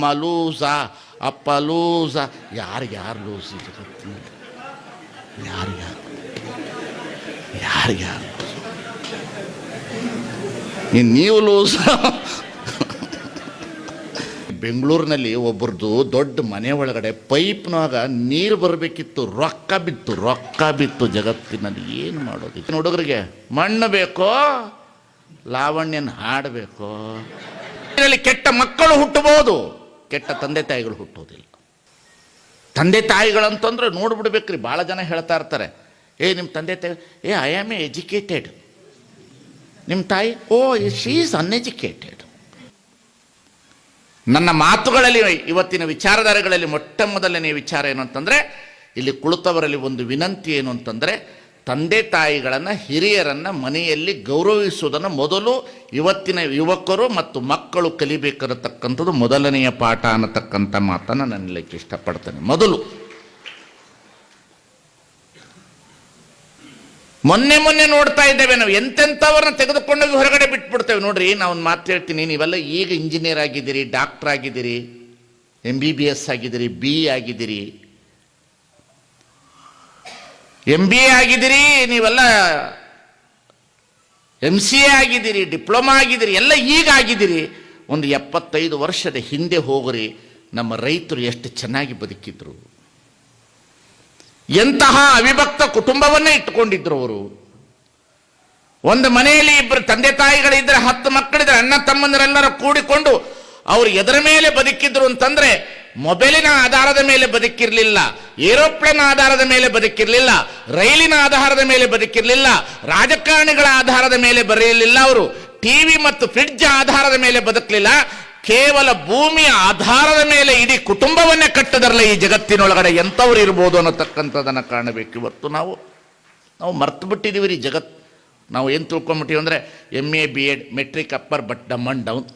ಅಮ್ಮ ಲೂಸ ಅಪ್ಪ ಲೂಸ ಯಾರಿಗೆ ಯಾರು ಲೂಸ್ ಯಾರು ಯಾರು ಯಾರಿಗೆ ಯಾರು ಇನ್ನು ನೀವು ಲೂಸ ಬೆಂಗಳೂರಿನಲ್ಲಿ ಒಬ್ಬರದು ದೊಡ್ಡ ಮನೆ ಒಳಗಡೆ ಪೈಪ್ನಾಗ ನೀರು ಬರಬೇಕಿತ್ತು, ರೊಕ್ಕ ಬಿತ್ತು ರೊಕ್ಕ ಬಿತ್ತು ಜಗತ್ತಿನಲ್ಲಿ ಏನು ಮಾಡೋದು? ಹುಡುಗರಿಗೆ ಮಣ್ಣು ಬೇಕೋ, ಲಾವಣ್ಯನ ಹಾಡಬೇಕೋ ಕೆಟ್ಟ ಮಕ್ಕಳು ಹುಟ್ಟಬಹುದು ಕೆಟ್ಟ ತಂದೆ ತಾಯಿಗಳು ಹುಟ್ಟೋದಿಲ್ಲ. ತಂದೆ ತಾಯಿಗಳಂತಂದ್ರೆ ನೋಡ್ಬಿಡ್ಬೇಕ್ರಿ ಭಾಳ ಜನ ಹೇಳ್ತಾ ಇರ್ತಾರೆ, ಏ ನಿಮ್ಮ ತಂದೆ ತಾಯಿ, ಏ ಐ ಆಮ್ ಎ ಎಜುಕೇಟೆಡ್ ನಿಮ್ಮ ತಾಯಿ, ಓ ಶೀ ಈಸ್ ಅನ್ಎಜುಕೇಟೆಡ್ ನನ್ನ ಮಾತುಗಳಲ್ಲಿ, ಇವತ್ತಿನ ವಿಚಾರಧಾರೆಗಳಲ್ಲಿ ಮೊಟ್ಟ ಮೊದಲನೇ ವಿಚಾರ ಏನು ಅಂತಂದರೆ, ಇಲ್ಲಿ ಕುಳಿತವರಲ್ಲಿ ಒಂದು ವಿನಂತಿ ಏನು ಅಂತಂದರೆ ತಂದೆ ತಾಯಿಗಳನ್ನು ಹಿರಿಯರನ್ನು ಮನೆಯಲ್ಲಿ ಗೌರವಿಸುವುದನ್ನು ಮೊದಲು ಇವತ್ತಿನ ಯುವಕರು ಮತ್ತು ಮಕ್ಕಳು ಕಲಿಬೇಕಿರತಕ್ಕಂಥದ್ದು ಮೊದಲನೆಯ ಪಾಠ ಅನ್ನತಕ್ಕಂಥ ಮಾತನ್ನು ನಾನು ಹೇಳಲಿಕ್ಕೆ ಇಷ್ಟಪಡ್ತೇನೆ. ಮೊದಲು ಮೊನ್ನೆ ಮೊನ್ನೆ ನೋಡ್ತಾ ಇದ್ದೇವೆ ನಾವು. ಎಂತೆಂಥವ್ರನ್ನ ತೆಗೆದುಕೊಂಡೋಗಿ ಹೊರಗಡೆ ಬಿಟ್ಬಿಡ್ತೇವೆ ನೋಡ್ರಿ. ನಾವು ಮಾತು ಹೇಳ್ತೀನಿ. ನೀವೆಲ್ಲ ಈಗ ಇಂಜಿನಿಯರ್ ಆಗಿದ್ದೀರಿ ಡಾಕ್ಟರ್ ಆಗಿದ್ದೀರಿ ಎಂ ಬಿ ಬಿ ಎಸ್ ಆಗಿದ್ದೀರಿ ಬಿ ಆಗಿದ್ದೀರಿ. ಎಂ ಬಿ ಎ ಆಗಿದ್ದೀರಿ, ನೀವೆಲ್ಲ ಎಂ ಸಿ ಎ ಆಗಿದ್ದೀರಿ, ಡಿಪ್ಲೊಮಾ ಆಗಿದ್ದೀರಿ, ಎಲ್ಲ ಈಗ ಆಗಿದ್ದೀರಿ. ಒಂದು ಎಪ್ಪತ್ತೈದು ವರ್ಷದ ಹಿಂದೆ ಹೋಗ್ರಿ, ನಮ್ಮ ರೈತರು ಎಷ್ಟು ಚೆನ್ನಾಗಿ ಬದುಕಿದ್ರು. ಎಂತಹ ಅವಿಭಕ್ತ ಕುಟುಂಬವನ್ನೇ ಇಟ್ಟುಕೊಂಡಿದ್ರು ಅವರು. ಒಂದು ಮನೆಯಲ್ಲಿ ಇಬ್ಬರು ತಂದೆ ತಾಯಿಗಳಿದ್ರೆ, ಹತ್ತು ಮಕ್ಕಳಿದ್ರೆ, ಅಣ್ಣ ತಮ್ಮಂದರೆಲ್ಲರೂ ಕೂಡಿಕೊಂಡು ಅವರು ಎದರ ಮೇಲೆ ಬದುಕಿದ್ರು ಅಂತಂದ್ರೆ ಮೊಬೈಲಿನ ಆಧಾರದ ಮೇಲೆ ಬದುಕಿರಲಿಲ್ಲ, ಏರೋಪ್ಲೇನ್ ಆಧಾರದ ಮೇಲೆ ಬದುಕಿರಲಿಲ್ಲ, ರೈಲಿನ ಆಧಾರದ ಮೇಲೆ ಬದುಕಿರಲಿಲ್ಲ, ರಾಜಕಾರಣಿಗಳ ಆಧಾರದ ಮೇಲೆ ಬರೆಯಲಿಲ್ಲ ಅವರು. ಟಿವಿ ಮತ್ತು ಫ್ರಿಡ್ಜ್ ಆಧಾರದ ಮೇಲೆ ಬದುಕಲಿಲ್ಲ, ಕೇವಲ ಭೂಮಿಯ ಆಧಾರದ ಮೇಲೆ ಇಡೀ ಕುಟುಂಬವನ್ನೇ ಕಟ್ಟದರಲ್ಲ ಈ ಜಗತ್ತಿನೊಳಗಡೆ ಎಂಥವ್ರು ಇರ್ಬೋದು ಅನ್ನತಕ್ಕಂಥದ್ದನ್ನು ಕಾಣಬೇಕು ಇವತ್ತು ನಾವು. ನಾವು ಮರ್ತು ಬಿಟ್ಟಿದ್ದೀವಿ ರೀ ಜಗತ್. ನಾವು ಏನು ತಿಳ್ಕೊಂಬಿಟ್ಟಿವಿ ಅಂದರೆ M A B Ed matric upper bottom and down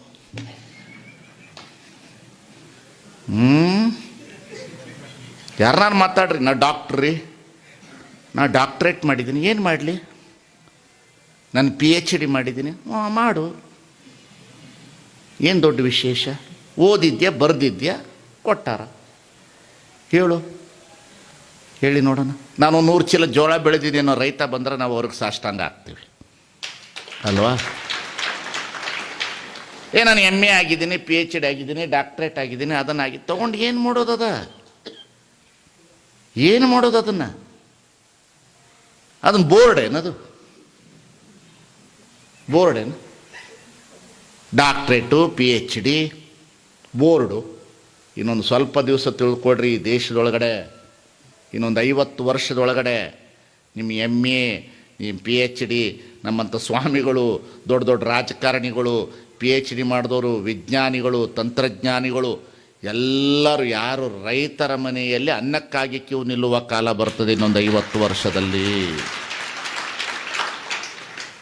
ಯಾರನ್ನಾರು ಮಾತಾಡ್ರಿ, ನಾ ಡಾಕ್ಟ್ರಿ ನಾ ಡಾಕ್ಟ್ರೇಟ್ ಮಾಡಿದ್ದೀನಿ. ಏನು ಮಾಡಲಿ? ನಾನು ಪಿ ಎಚ್ ಡಿ ಮಾಡಿದ್ದೀನಿ. ಹಾಂ ಮಾಡು. ಏನು ದೊಡ್ಡ ವಿಶೇಷ? ಓದಿದ್ಯಾ, ಬರೆದಿದ್ಯಾ? ಕೊಟ್ಟಾರ. ಹೇಳು. ಹೇಳಿ ನೋಡೋಣ. ನಾನು ನೂರು ಚೀಲ ಜೋಳ ಬೆಳೆದಿದ್ದೀನೋ ರೈತ ಬಂದರೆ ನಾವು ಅವ್ರಿಗೆ ಸಾಷ್ಟಾಂಗ ಹಾಕ್ತೀವಿ. ಅಲ್ವಾ? ಏ, ನಾನು ಎಂ ಎ ಆಗಿದ್ದೀನಿ ಪಿ ಎಚ್ ಡಿ ಆಗಿದ್ದೀನಿ ಡಾಕ್ಟ್ರೇಟ್ ಆಗಿದ್ದೀನಿ, ಅದನ್ನಾಗಿ ತೊಗೊಂಡು ಏನು ಮಾಡೋದದ ಏನು ಮಾಡೋದು ಅದನ್ನು? ಅದನ್ನು ಬೋರ್ಡ್ ಏನದು? ಬೋರ್ಡ್ ಏನು? Doctorate P H D board ಇನ್ನೊಂದು ಸ್ವಲ್ಪ ದಿವಸ ತಿಳ್ಕೊಡ್ರಿ ದೇಶದೊಳಗಡೆ, ಇನ್ನೊಂದು ಐವತ್ತು ವರ್ಷದೊಳಗಡೆ, ನಿಮ್ಮ ಎಂ ಎ ನಿಮ್ಮ ಪಿ ಎಚ್ ಡಿ ನಮ್ಮಂಥ ಸ್ವಾಮಿಗಳು, ದೊಡ್ಡ ದೊಡ್ಡ ರಾಜಕಾರಣಿಗಳು ಪಿ ಎಚ್ ಡಿ ಮಾಡಿದವರು, ವಿಜ್ಞಾನಿಗಳು, ತಂತ್ರಜ್ಞಾನಿಗಳು, ಎಲ್ಲರೂ ಯಾರು ರೈತರ ಮನೆಯಲ್ಲಿ ಅನ್ನಕ್ಕಾಗಿ ಕ್ಯೂ ನಿಲ್ಲುವ ಕಾಲ ಬರ್ತದೆ ಇನ್ನೊಂದು ಐವತ್ತು ವರ್ಷದಲ್ಲಿ.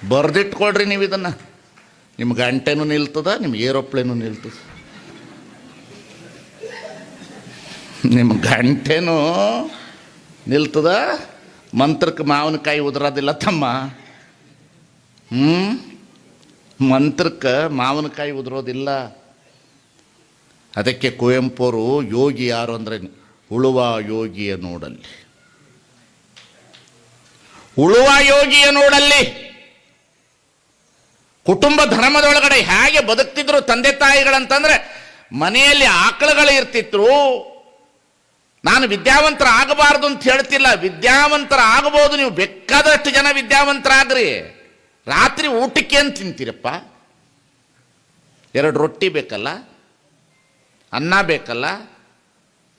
ಬರೆದಿಟ್ಕೊಳ್ರಿ ನೀವು ಇದನ್ನು. ನಿಮ್ಮ ಗಂಟೆನೂ ನಿಲ್ತದ ನಿಮ್ಮ ಏರೋಪ್ಲೇನು ನಿಲ್ತದ. ನಿಮ್ಮ ಗಂಟೆನೂ ನಿಲ್ತದ, ಮಂತ್ರಕ್ಕೆ ಮಾವಿನಕಾಯಿ ಉದುರೋದಿಲ್ಲ ತಮ್ಮ. ಹ್ಞೂ ಮಂತ್ರಕ್ಕೆ ಮಾವಿನಕಾಯಿ ಉದುರೋದಿಲ್ಲ. ಅದಕ್ಕೆ ಕುವೆಂಪುರು ಯೋಗಿ ಯಾರು ಅಂದರೆ ಉಳುವ ಯೋಗಿಯ ನೋಡಲ್ಲಿ. ಉಳುವ ಯೋಗಿಯ ನೋಡಲ್ಲಿ. ಕುಟುಂಬ ಧರ್ಮದೊಳಗಡೆ ಹೇಗೆ ಬದುಕ್ತಿದ್ರು ತಂದೆ ತಾಯಿಗಳಂತಂದ್ರೆ ಮನೆಯಲ್ಲಿ ಆಕಳುಗಳು ಇರ್ತಿದ್ರು. ನಾನು ವಿದ್ಯಾವಂತರ ಆಗಬಾರ್ದು ಅಂತ ಹೇಳ್ತಿಲ್ಲ. ವಿದ್ಯಾವಂತರ ಆಗಬಹುದು ನೀವು ಬೇಕಾದಷ್ಟು ಜನ ವಿದ್ಯಾವಂತರಾಗ್ರಿ. ರಾತ್ರಿ ಊಟಕ್ಕೆ ಏನು ತಿಂತೀರಪ್ಪ? ಎರಡು ರೊಟ್ಟಿ ಬೇಕಲ್ಲ, ಅನ್ನ ಬೇಕಲ್ಲ,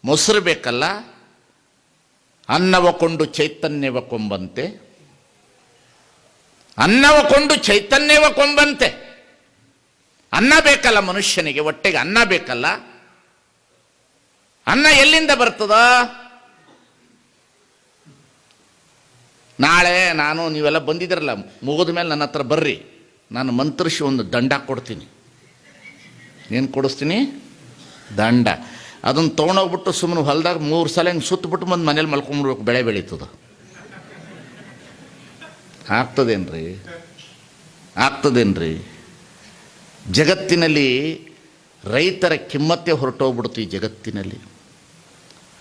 ಮೊಸರು ಬೇಕಲ್ಲ ಅನ್ನವ ಕೊಂಡು ಚೈತನ್ಯವ ಕೊಂಬಂತೆ ಅನ್ನವ ಕೊಂಡು ಚೈತನ್ಯವ ಕೊಂಬಂತೆ ಅನ್ನ ಬೇಕಲ್ಲ ಮನುಷ್ಯನಿಗೆ ಹೊಟ್ಟೆಗೆ ಅನ್ನ ಬೇಕಲ್ಲ. ಅನ್ನ ಎಲ್ಲಿಂದ ಬರ್ತದ? ನಾಳೆ ನಾನು ನೀವೆಲ್ಲ ಬಂದಿದ್ದೀರಲ್ಲ, ಮುಗಿದ ಮೇಲೆ ನನ್ನ ಹತ್ರ ಬರ್ರಿ. ನಾನು ಮಂತ್ರಿಸಿ ಒಂದು ದಂಡ ಕೊಡ್ತೀನಿ. ಏನು ಕೊಡಿಸ್ತೀನಿ? ದಂಡ. ಅದನ್ನು ತೊಗೊಂಡೋಗ್ಬಿಟ್ಟು ಸುಮ್ಮನೆ ಹೊಲ್ದಾಗ ಮೂರು ಸಲ ಹಿಂಗೆ ಸುತ್ತಬಿಟ್ಟು ಬಂದು ಮನೇಲಿ ಮಲ್ಕೊಂಡ್ಬಿಡ್ಬೇಕು ಬೆಳೆ ಬೆಳೀತದ. ಆಗ್ತದೇನ್ರಿ? ಆಗ್ತದೇನ್ರಿ? ಜಗತ್ತಿನಲ್ಲಿ ರೈತರ ಕಿಮ್ಮತ್ತೆ ಹೊರಟೋಗ್ಬಿಡ್ತು ಈ ಜಗತ್ತಿನಲ್ಲಿ.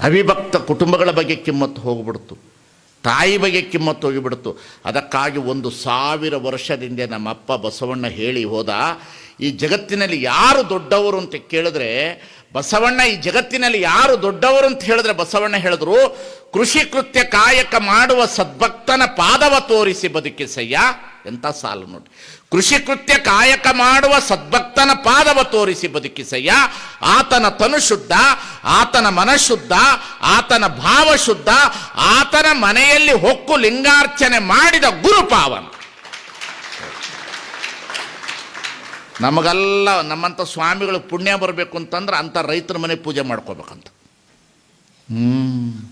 ಅವಿಭಕ್ತ ಕುಟುಂಬಗಳ ಬಗ್ಗೆ ಕಿಮ್ಮತ್ತು ಹೋಗ್ಬಿಡ್ತು. ತಾಯಿ ಬಗ್ಗೆ ಕಿಮ್ಮತ್ತು ಹೋಗಿಬಿಡ್ತು. ಅದಕ್ಕಾಗಿ ಒಂದು ಸಾವಿರ ವರ್ಷದಿಂದ ನಮ್ಮಪ್ಪ ಬಸವಣ್ಣ ಹೇಳಿ ಹೋದ, ಈ ಜಗತ್ತಿನಲ್ಲಿ ಯಾರು ದೊಡ್ಡವರು ಅಂತ ಕೇಳಿದ್ರೆ ಬಸವಣ್ಣ ಈ ಜಗತ್ತಿನಲ್ಲಿ ಯಾರು ದೊಡ್ಡವರು ಅಂತ ಹೇಳಿದ್ರೆ ಬಸವಣ್ಣ ಹೇಳಿದ್ರು, ಕೃಷಿ ಕೃತ್ಯ ಕಾಯಕ ಮಾಡುವ ಸದ್ಭಕ್ತನ ಪಾದವ ತೋರಿಸಿ ಬದುಕಿಸಯ್ಯ ಎಂಥ ಸಾಲು ನೋಡಿ. ಕೃಷಿ ಕೃತ್ಯ ಕಾಯಕ ಮಾಡುವ ಸದ್ಭಕ್ತನ ಪಾದವ ತೋರಿಸಿ ಬದುಕಿಸಯ್ಯ. ಆತನ ತನು ಶುದ್ಧ, ಆತನ ಮನಶುದ್ಧ, ಆತನ ಭಾವ ಶುದ್ಧ ಆತನ ಮನೆಯಲ್ಲಿ ಹೊಕ್ಕು ಲಿಂಗಾರ್ಚನೆ ಮಾಡಿದ ಗುರು ನಮಗೆಲ್ಲ ನಮ್ಮಂಥ ಸ್ವಾಮಿಗಳು ಪುಣ್ಯ ಬರಬೇಕು ಅಂತಂದ್ರೆ ಅಂಥ ರೈತರ ಮನೆ ಪೂಜೆ ಮಾಡ್ಕೋಬೇಕಂತ. ಹ್ಮ್.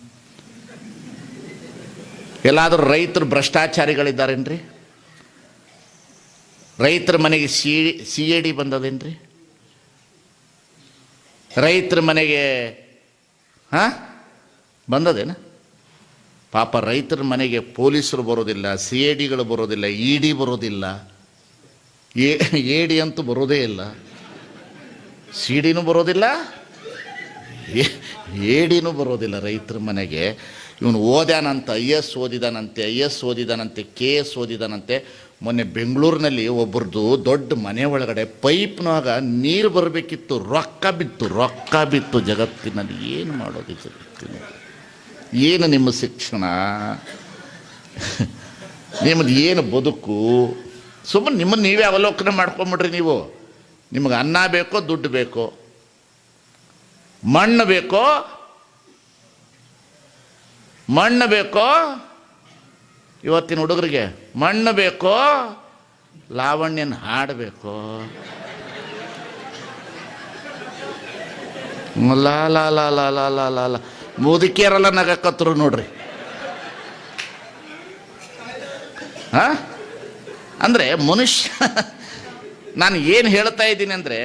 ಎಲ್ಲಾದರೂ ರೈತರು ಭ್ರಷ್ಟಾಚಾರಿಗಳಿದ್ದಾರೇನ್ರಿ? ರೈತರ ಮನೆಗೆ ಸಿ ಸಿ ಎ ಡಿ ಬಂದದೇನ್ರಿ? ರೈತರ ಮನೆಗೆ, ಹಾಂ? ಬಂದದೇನ? ಪಾಪ ರೈತರ ಮನೆಗೆ ಪೊಲೀಸರು ಬರೋದಿಲ್ಲ, ಸಿ ಎ ಡಿಗಳು ಬರೋದಿಲ್ಲ, ಇ ಡಿ ಬರೋದಿಲ್ಲ. ಎ ಏಡಿ ಅಂತೂ ಬರೋದೇ ಇಲ್ಲ. ಸಿಡಿನೂ ಬರೋದಿಲ್ಲ. ಏಡಿನೂ ಡಿನೂ ಬರೋದಿಲ್ಲ ರೈತರ ಮನೆಗೆ. ಇವನು ಓದ್ಯಾನಂತ, ಐ ಎಸ್ ಓದಿದಾನಂತೆ, ಐ ಎಸ್ ಓದಿದಾನಂತೆ, ಕೆ ಎಸ್ ಓದಿದಾನಂತೆ. ಮೊನ್ನೆ ಬೆಂಗಳೂರಿನಲ್ಲಿ ಒಬ್ಬರದು ದೊಡ್ಡ ಮನೆ ಒಳಗಡೆ ಪೈಪ್ನಾಗ ನೀರು ಬರಬೇಕಿತ್ತು, ರೊಕ್ಕ ಬಿತ್ತು ರೊಕ್ಕ ಬಿತ್ತು. ಜಗತ್ತಿನಲ್ಲಿ ಏನು ಮಾಡೋದು ಜಗತ್ತಿನ ಏನು ನಿಮ್ಮ ಶಿಕ್ಷಣ? ನಿಮ್ಮದು ಏನು ಬದುಕು? ಸುಮ್ಮನೆ ನಿಮ್ಮನ್ನು ನೀವೇ ಅವಲೋಕನ ಮಾಡ್ಕೊಂಬಿಡ್ರಿ ನೀವು. ನಿಮಗೆ ಅನ್ನ ಬೇಕೋ, ದುಡ್ಡು ಬೇಕೋ. ಮಣ್ಣು ಬೇಕೋ ಮಣ್ಣು ಬೇಕೋ, ಇವತ್ತಿನ ಹುಡುಗರಿಗೆ ಮಣ್ಣು ಬೇಕೋ, ಲಾವಣ್ಯನ ಹಾಡಬೇಕೋ ಲಾ ಲಾ ಲಾ ಲಾ ಲಾ ಲಾ ಮುದುಕಿಯರೆಲ್ಲ ನೋಡ್ರಿ. ಹಾ? ಅಂದರೆ ಮನುಷ್ಯ, ನಾನು ಏನು ಹೇಳ್ತಾ ಇದ್ದೀನಿ ಅಂದರೆ,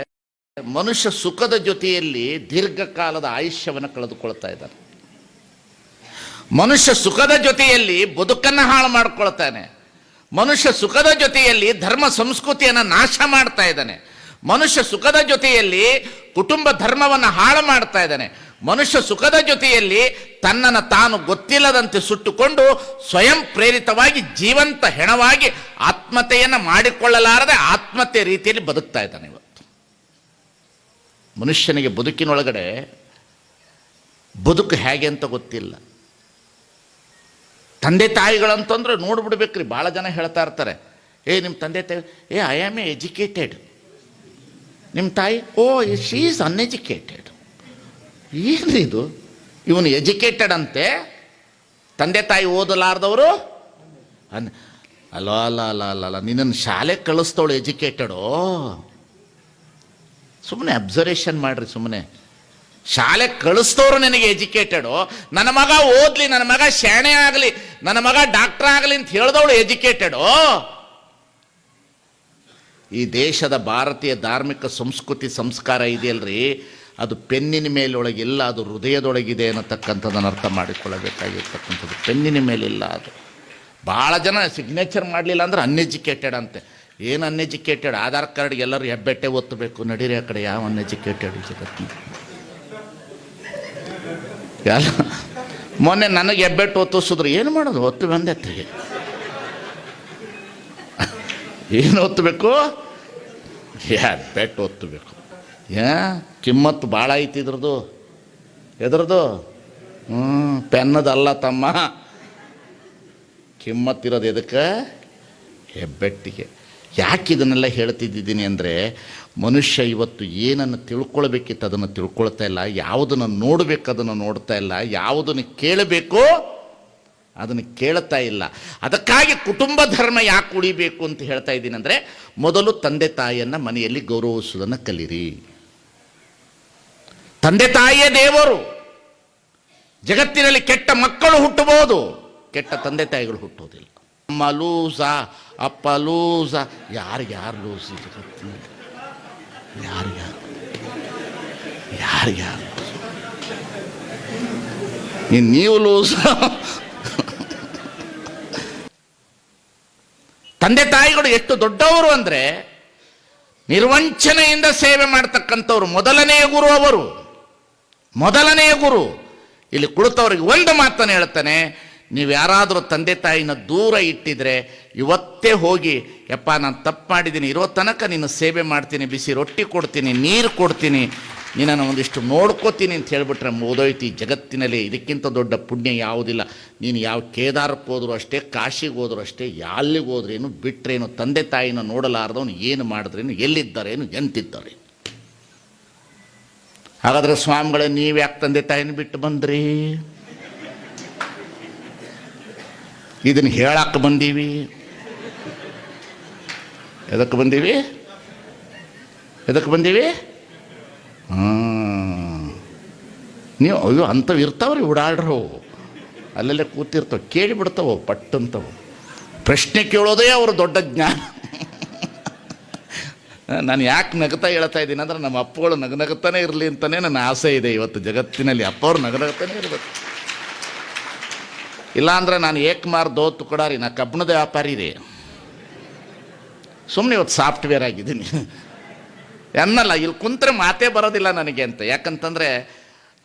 ಮನುಷ್ಯ ಸುಖದ ಜೊತೆಯಲ್ಲಿ ದೀರ್ಘಕಾಲದ ಆಯುಷ್ಯವನ್ನು ಕಳೆದುಕೊಳ್ತಾ ಇದ್ದಾನೆ. ಮನುಷ್ಯ ಸುಖದ ಜೊತೆಯಲ್ಲಿ ಬದುಕನ್ನು ಹಾಳು ಮಾಡ್ಕೊಳ್ತಾನೆ. ಮನುಷ್ಯ ಸುಖದ ಜೊತೆಯಲ್ಲಿ ಧರ್ಮ ಸಂಸ್ಕೃತಿಯನ್ನು ನಾಶ ಮಾಡ್ತಾ ಇದ್ದಾನೆ. ಮನುಷ್ಯ ಸುಖದ ಜೊತೆಯಲ್ಲಿ ಕುಟುಂಬ ಧರ್ಮವನ್ನು ಹಾಳು ಮಾಡ್ತಾ ಇದ್ದಾನೆ. ಮನುಷ್ಯ ಸುಖದ ಜೊತೆಯಲ್ಲಿ ತನ್ನನ್ನು ತಾನು ಗೊತ್ತಿಲ್ಲದಂತೆ ಸುಟ್ಟುಕೊಂಡು ಸ್ವಯಂ ಪ್ರೇರಿತವಾಗಿ ಜೀವಂತ ಹೆಣವಾಗಿ ಆತ್ಮತೆಯನ್ನು ಮಾಡಿಕೊಳ್ಳಲಾರದೆ ಆತ್ಮತೆ ರೀತಿಯಲ್ಲಿ ಬದುಕ್ತಾ ಇದ್ದಾನೆ ಇವತ್ತು. ಮನುಷ್ಯನಿಗೆ ಬದುಕಿನೊಳಗಡೆ ಬದುಕು ಹೇಗೆ ಅಂತ ಗೊತ್ತಿಲ್ಲ. ತಂದೆ ತಾಯಿಗಳಂತಂದ್ರೆ ನೋಡ್ಬಿಡ್ಬೇಕ್ರಿ ಭಾಳ ಜನ ಹೇಳ್ತಾ ಇರ್ತಾರೆ, ಏ ನಿಮ್ಮ ತಂದೆ ತಾಯಿ, ಏ ಐ ಆಮ್ ಎ ಎಜುಕೇಟೆಡ್ ನಿಮ್ಮ ತಾಯಿ ಓ ಶೀ ಈಸ್ ಅನ್ಎಜುಕೇಟೆಡ್ ಏನ್ರಿ ಇದು? ಇವನು ಎಜುಕೇಟೆಡ್ ಅಂತೆ? ತಂದೆ ತಾಯಿ ಓದಲಾರ್ದವರು? ಅನ್ ಅಲ್ಲ ಅಲ್ಲ ಅಲ್ಲ ಅಲ್ಲ ಅಲ್ಲ, ನಿನ್ನನ್ನು ಶಾಲೆಗೆ ಕಳಿಸ್ತವಳು ಎಜುಕೇಟೆಡೋ. ಸುಮ್ಮನೆ ಅಬ್ಸರ್ವೇಷನ್ ಮಾಡ್ರಿ ಸುಮ್ಮನೆ ಶಾಲೆ ಕಳಿಸ್ತವ್ರು ನಿನಗೆ ಎಜುಕೇಟೆಡು. ನನ್ನ ಮಗ ಓದ್ಲಿ, ನನ್ನ ಮಗ ಶಾಣೆ ಆಗಲಿ, ನನ್ನ ಮಗ ಡಾಕ್ಟರ್ ಆಗಲಿ ಅಂತ ಹೇಳಿದವಳು ಎಜುಕೇಟೆಡು. ಈ ದೇಶದ ಭಾರತೀಯ ಧಾರ್ಮಿಕ ಸಂಸ್ಕೃತಿ ಸಂಸ್ಕಾರ ಇದೆಯಲ್ರಿ? ಅದು ಪೆನ್ನಿನ ಮೇಲೊಳಗಿಲ್ಲ ಅದು ಹೃದಯದೊಳಗಿದೆ ಅನ್ನತಕ್ಕಂಥದ್ದನ್ನು ಅರ್ಥ ಮಾಡಿಕೊಳ್ಳಬೇಕಾಗಿರ್ತಕ್ಕಂಥದ್ದು. ಪೆನ್ನಿನ ಮೇಲಿಲ್ಲ ಅದು. ಭಾಳ ಜನ ಸಿಗ್ನೇಚರ್ ಮಾಡಲಿಲ್ಲ ಅಂದ್ರೆ ಅನ್ಎಜುಕೇಟೆಡ್ ಅಂತೆ. ಏನು ಅನ್ಎಜುಕೇಟೆಡ್ ಆಧಾರ್ ಕಾರ್ಡ್ಗೆ ಎಲ್ಲರೂ ಹೆಬ್ಬೆಟ್ಟೆ ಒತ್ತಬೇಕು. ನಡೀರಿ ಆ ಕಡೆ, ಯಾವ ಅನ್ಎಜುಕೇಟೆಡ್ ಜಗತ್ತಿನ ಎಲ್ಲ ಮೊನ್ನೆ ನನಗೆ ಹೆಬ್ಬೆಟ್ಟು ಒತ್ತಿಸಿದ್ರು. ಏನು ಮಾಡೋದು? ಒತ್ತು ಬಂದೆತ್ತಿಗೆ ಏನು ಒತ್ತಬೇಕು? ಹೆಬ್ಬೆಟ್ಟು ಒತ್ತಬೇಕು. ಯಾ ಕಿಮ್ಮತ್ತು ಭಾಳ ಐತಿ ಇದ್ರದ್ದು ಎದ್ರದ್ದು ಹ್ಞೂ ಪೆನ್ನದಲ್ಲ ತಮ್ಮ. ಕಿಮ್ಮತ್ತಿರೋದು ಎದಕ್ಕೆ? ಹೆಬ್ಬೆಟ್ಟಿಗೆ. ಯಾಕೆ ಇದನ್ನೆಲ್ಲ ಹೇಳ್ತಿದ್ದೀನಿ ಅಂದರೆ, ಮನುಷ್ಯ ಇವತ್ತು ಏನನ್ನು ತಿಳ್ಕೊಳ್ಬೇಕಿತ್ತು ಅದನ್ನು ತಿಳ್ಕೊಳ್ತಾ ಇಲ್ಲ, ಯಾವುದನ್ನು ನೋಡಬೇಕು ಅದನ್ನು ನೋಡ್ತಾ ಇಲ್ಲ, ಯಾವುದನ್ನು ಕೇಳಬೇಕು ಅದನ್ನು ಕೇಳ್ತಾ ಇಲ್ಲ. ಅದಕ್ಕಾಗಿ ಕುಟುಂಬ ಧರ್ಮ ಯಾಕೆ ಉಳಿಬೇಕು ಅಂತ ಹೇಳ್ತಾ ಇದ್ದೀನಿ ಅಂದರೆ, ಮೊದಲು ತಂದೆ ತಾಯಿಯನ್ನು ಮನೆಯಲ್ಲಿ ಗೌರವಿಸುವುದನ್ನು ಕಲಿರಿ. ತಂದೆ ತಾಯಿಯೇ ದೇವರು. ಜಗತ್ತಿನಲ್ಲಿ ಕೆಟ್ಟ ಮಕ್ಕಳು ಹುಟ್ಟಬಹುದು ಕೆಟ್ಟ ತಂದೆ ತಾಯಿಗಳು ಹುಟ್ಟೋದಿಲ್ಲ ಅಮ್ಮ ಲೂಸ, ಅಪ್ಪ ಲೂಸ ಯಾರು ಯಾರು ಲೂಸ್ ಜಗತ್ತಿನಲ್ಲಿ? ಯಾರು ಯಾರು ಯಾರು ಯಾರು ನೀವು ಲೂಸ. ತಂದೆ ತಾಯಿಗಳು ಎಷ್ಟು ದೊಡ್ಡವರು ಅಂದರೆ ನಿರ್ವಂಚನೆಯಿಂದ ಸೇವೆ ಮಾಡ್ತಕ್ಕಂಥವ್ರು ಮೊದಲನೆಯ ಗುರು ಅವರು. ಮೊದಲನೆಯ ಗುರು. ಇಲ್ಲಿ ಕುಳಿತವ್ರಿಗೆ ಒಂದು ಮಾತನ್ನು ಹೇಳ್ತಾನೆ ನೀವು ಯಾರಾದರೂ ತಂದೆ ತಾಯಿನ ದೂರ ಇಟ್ಟಿದ್ರೆ ಇವತ್ತೇ ಹೋಗಿ, ಯಪ್ಪ, ನಾನು ತಪ್ಪು ಮಾಡಿದ್ದೀನಿ. ಇರೋ ತನಕ ನಿನ್ನ ಸೇವೆ ಮಾಡ್ತೀನಿ, ಬಿಸಿ ರೊಟ್ಟಿ ಕೊಡ್ತೀನಿ, ನೀರು ಕೊಡ್ತೀನಿ. ನಿನ್ನನ್ನು ಒಂದಿಷ್ಟು ನೋಡ್ಕೋತೀನಿ ಅಂತ ಹೇಳಿಬಿಟ್ರೆ ಮುಗಿದೋಯ್ತು ಜಗತ್ತಿನಲ್ಲಿ. ಇದಕ್ಕಿಂತ ದೊಡ್ಡ ಪುಣ್ಯ ಯಾವುದಿಲ್ಲ. ನೀನು ಯಾವ ಕೇದಾರಕ್ಕೆ ಹೋದರೂ ಅಷ್ಟೇ, ಕಾಶಿಗೆ ಹೋದರೂ ಅಷ್ಟೇ ಎಲ್ಲಿಗೆ ಹೋದ್ರೇನು, ಬಿಟ್ರೇನು, ತಂದೆ ತಾಯಿನ ನೋಡಲಾರ್ದವನು ಏನು ಮಾಡಿದ್ರೇನು, ಎಲ್ಲಿದ್ದಾರೇನು ಎಂತಿದ್ದಾರೆ ಹಾಗಾದ್ರೆ ಸ್ವಾಮಿಗಳ, ನೀವು ಯಾಕೆ ತಂದೆ ತಾಯಿನ ಬಿಟ್ಟು ಬಂದ್ರಿ? ಇದನ್ನು ಹೇಳಕ್ಕೆ ಬಂದೀವಿ. ಎದಕ್ಕೆ ಬಂದೀವಿ? ಎದಕ್ಕೆ ಬಂದೀವಿ? ನೀವು, ಅಯ್ಯೋ ಅಂಥವು ಇರ್ತಾವ್ರಿ ಓಡಾಡ್ರವು. ಅಲ್ಲೆಲ್ಲ ಕೂತಿರ್ತಾವೆ, ಕೇಳಿಬಿಡ್ತಾವೆ, ಪಟ್ಟಂತವು. ಪ್ರಶ್ನೆ ಕೇಳೋದೇ ಅವರು ದೊಡ್ಡ ಜ್ಞಾನ. ನಾನು ಯಾಕೆ ನಗ್ತಾ ಹೇಳ್ತಾ ಇದ್ದೀನಿ ಅಂದರೆ ನಮ್ಮ ಅಪ್ಪಗಳು ನಗನಗುತ್ತಾನೆ ಇರಲಿ ಅಂತಲೇ ನನ್ನ ಆಸೆ ಇದೆ ಇವತ್ತು ಜಗತ್ತಿನಲ್ಲಿ. ಅಪ್ಪವ್ರು ನಗನಗುತ್ತಾನೆ ಇರಬೇಕು. ಇಲ್ಲಾಂದ್ರೆ ನಾನು ಏಕಮಾರ್ ದೋತು ಕೊಡಾರಿ, ನಾ ಕಬ್ಬಣದ ವ್ಯಾಪಾರಿ ರೀ. ಸುಮ್ಮನೆ ಇವತ್ತು ಸಾಫ್ಟ್ವೇರ್ ಆಗಿದ್ದೀನಿ. ಎನ್ನಲ್ಲ, ಇಲ್ಲಿ ಕುಂತ್ರೆ ಮಾತೇ ಬರೋದಿಲ್ಲ ನನಗೆ ಅಂತ. ಯಾಕಂತಂದರೆ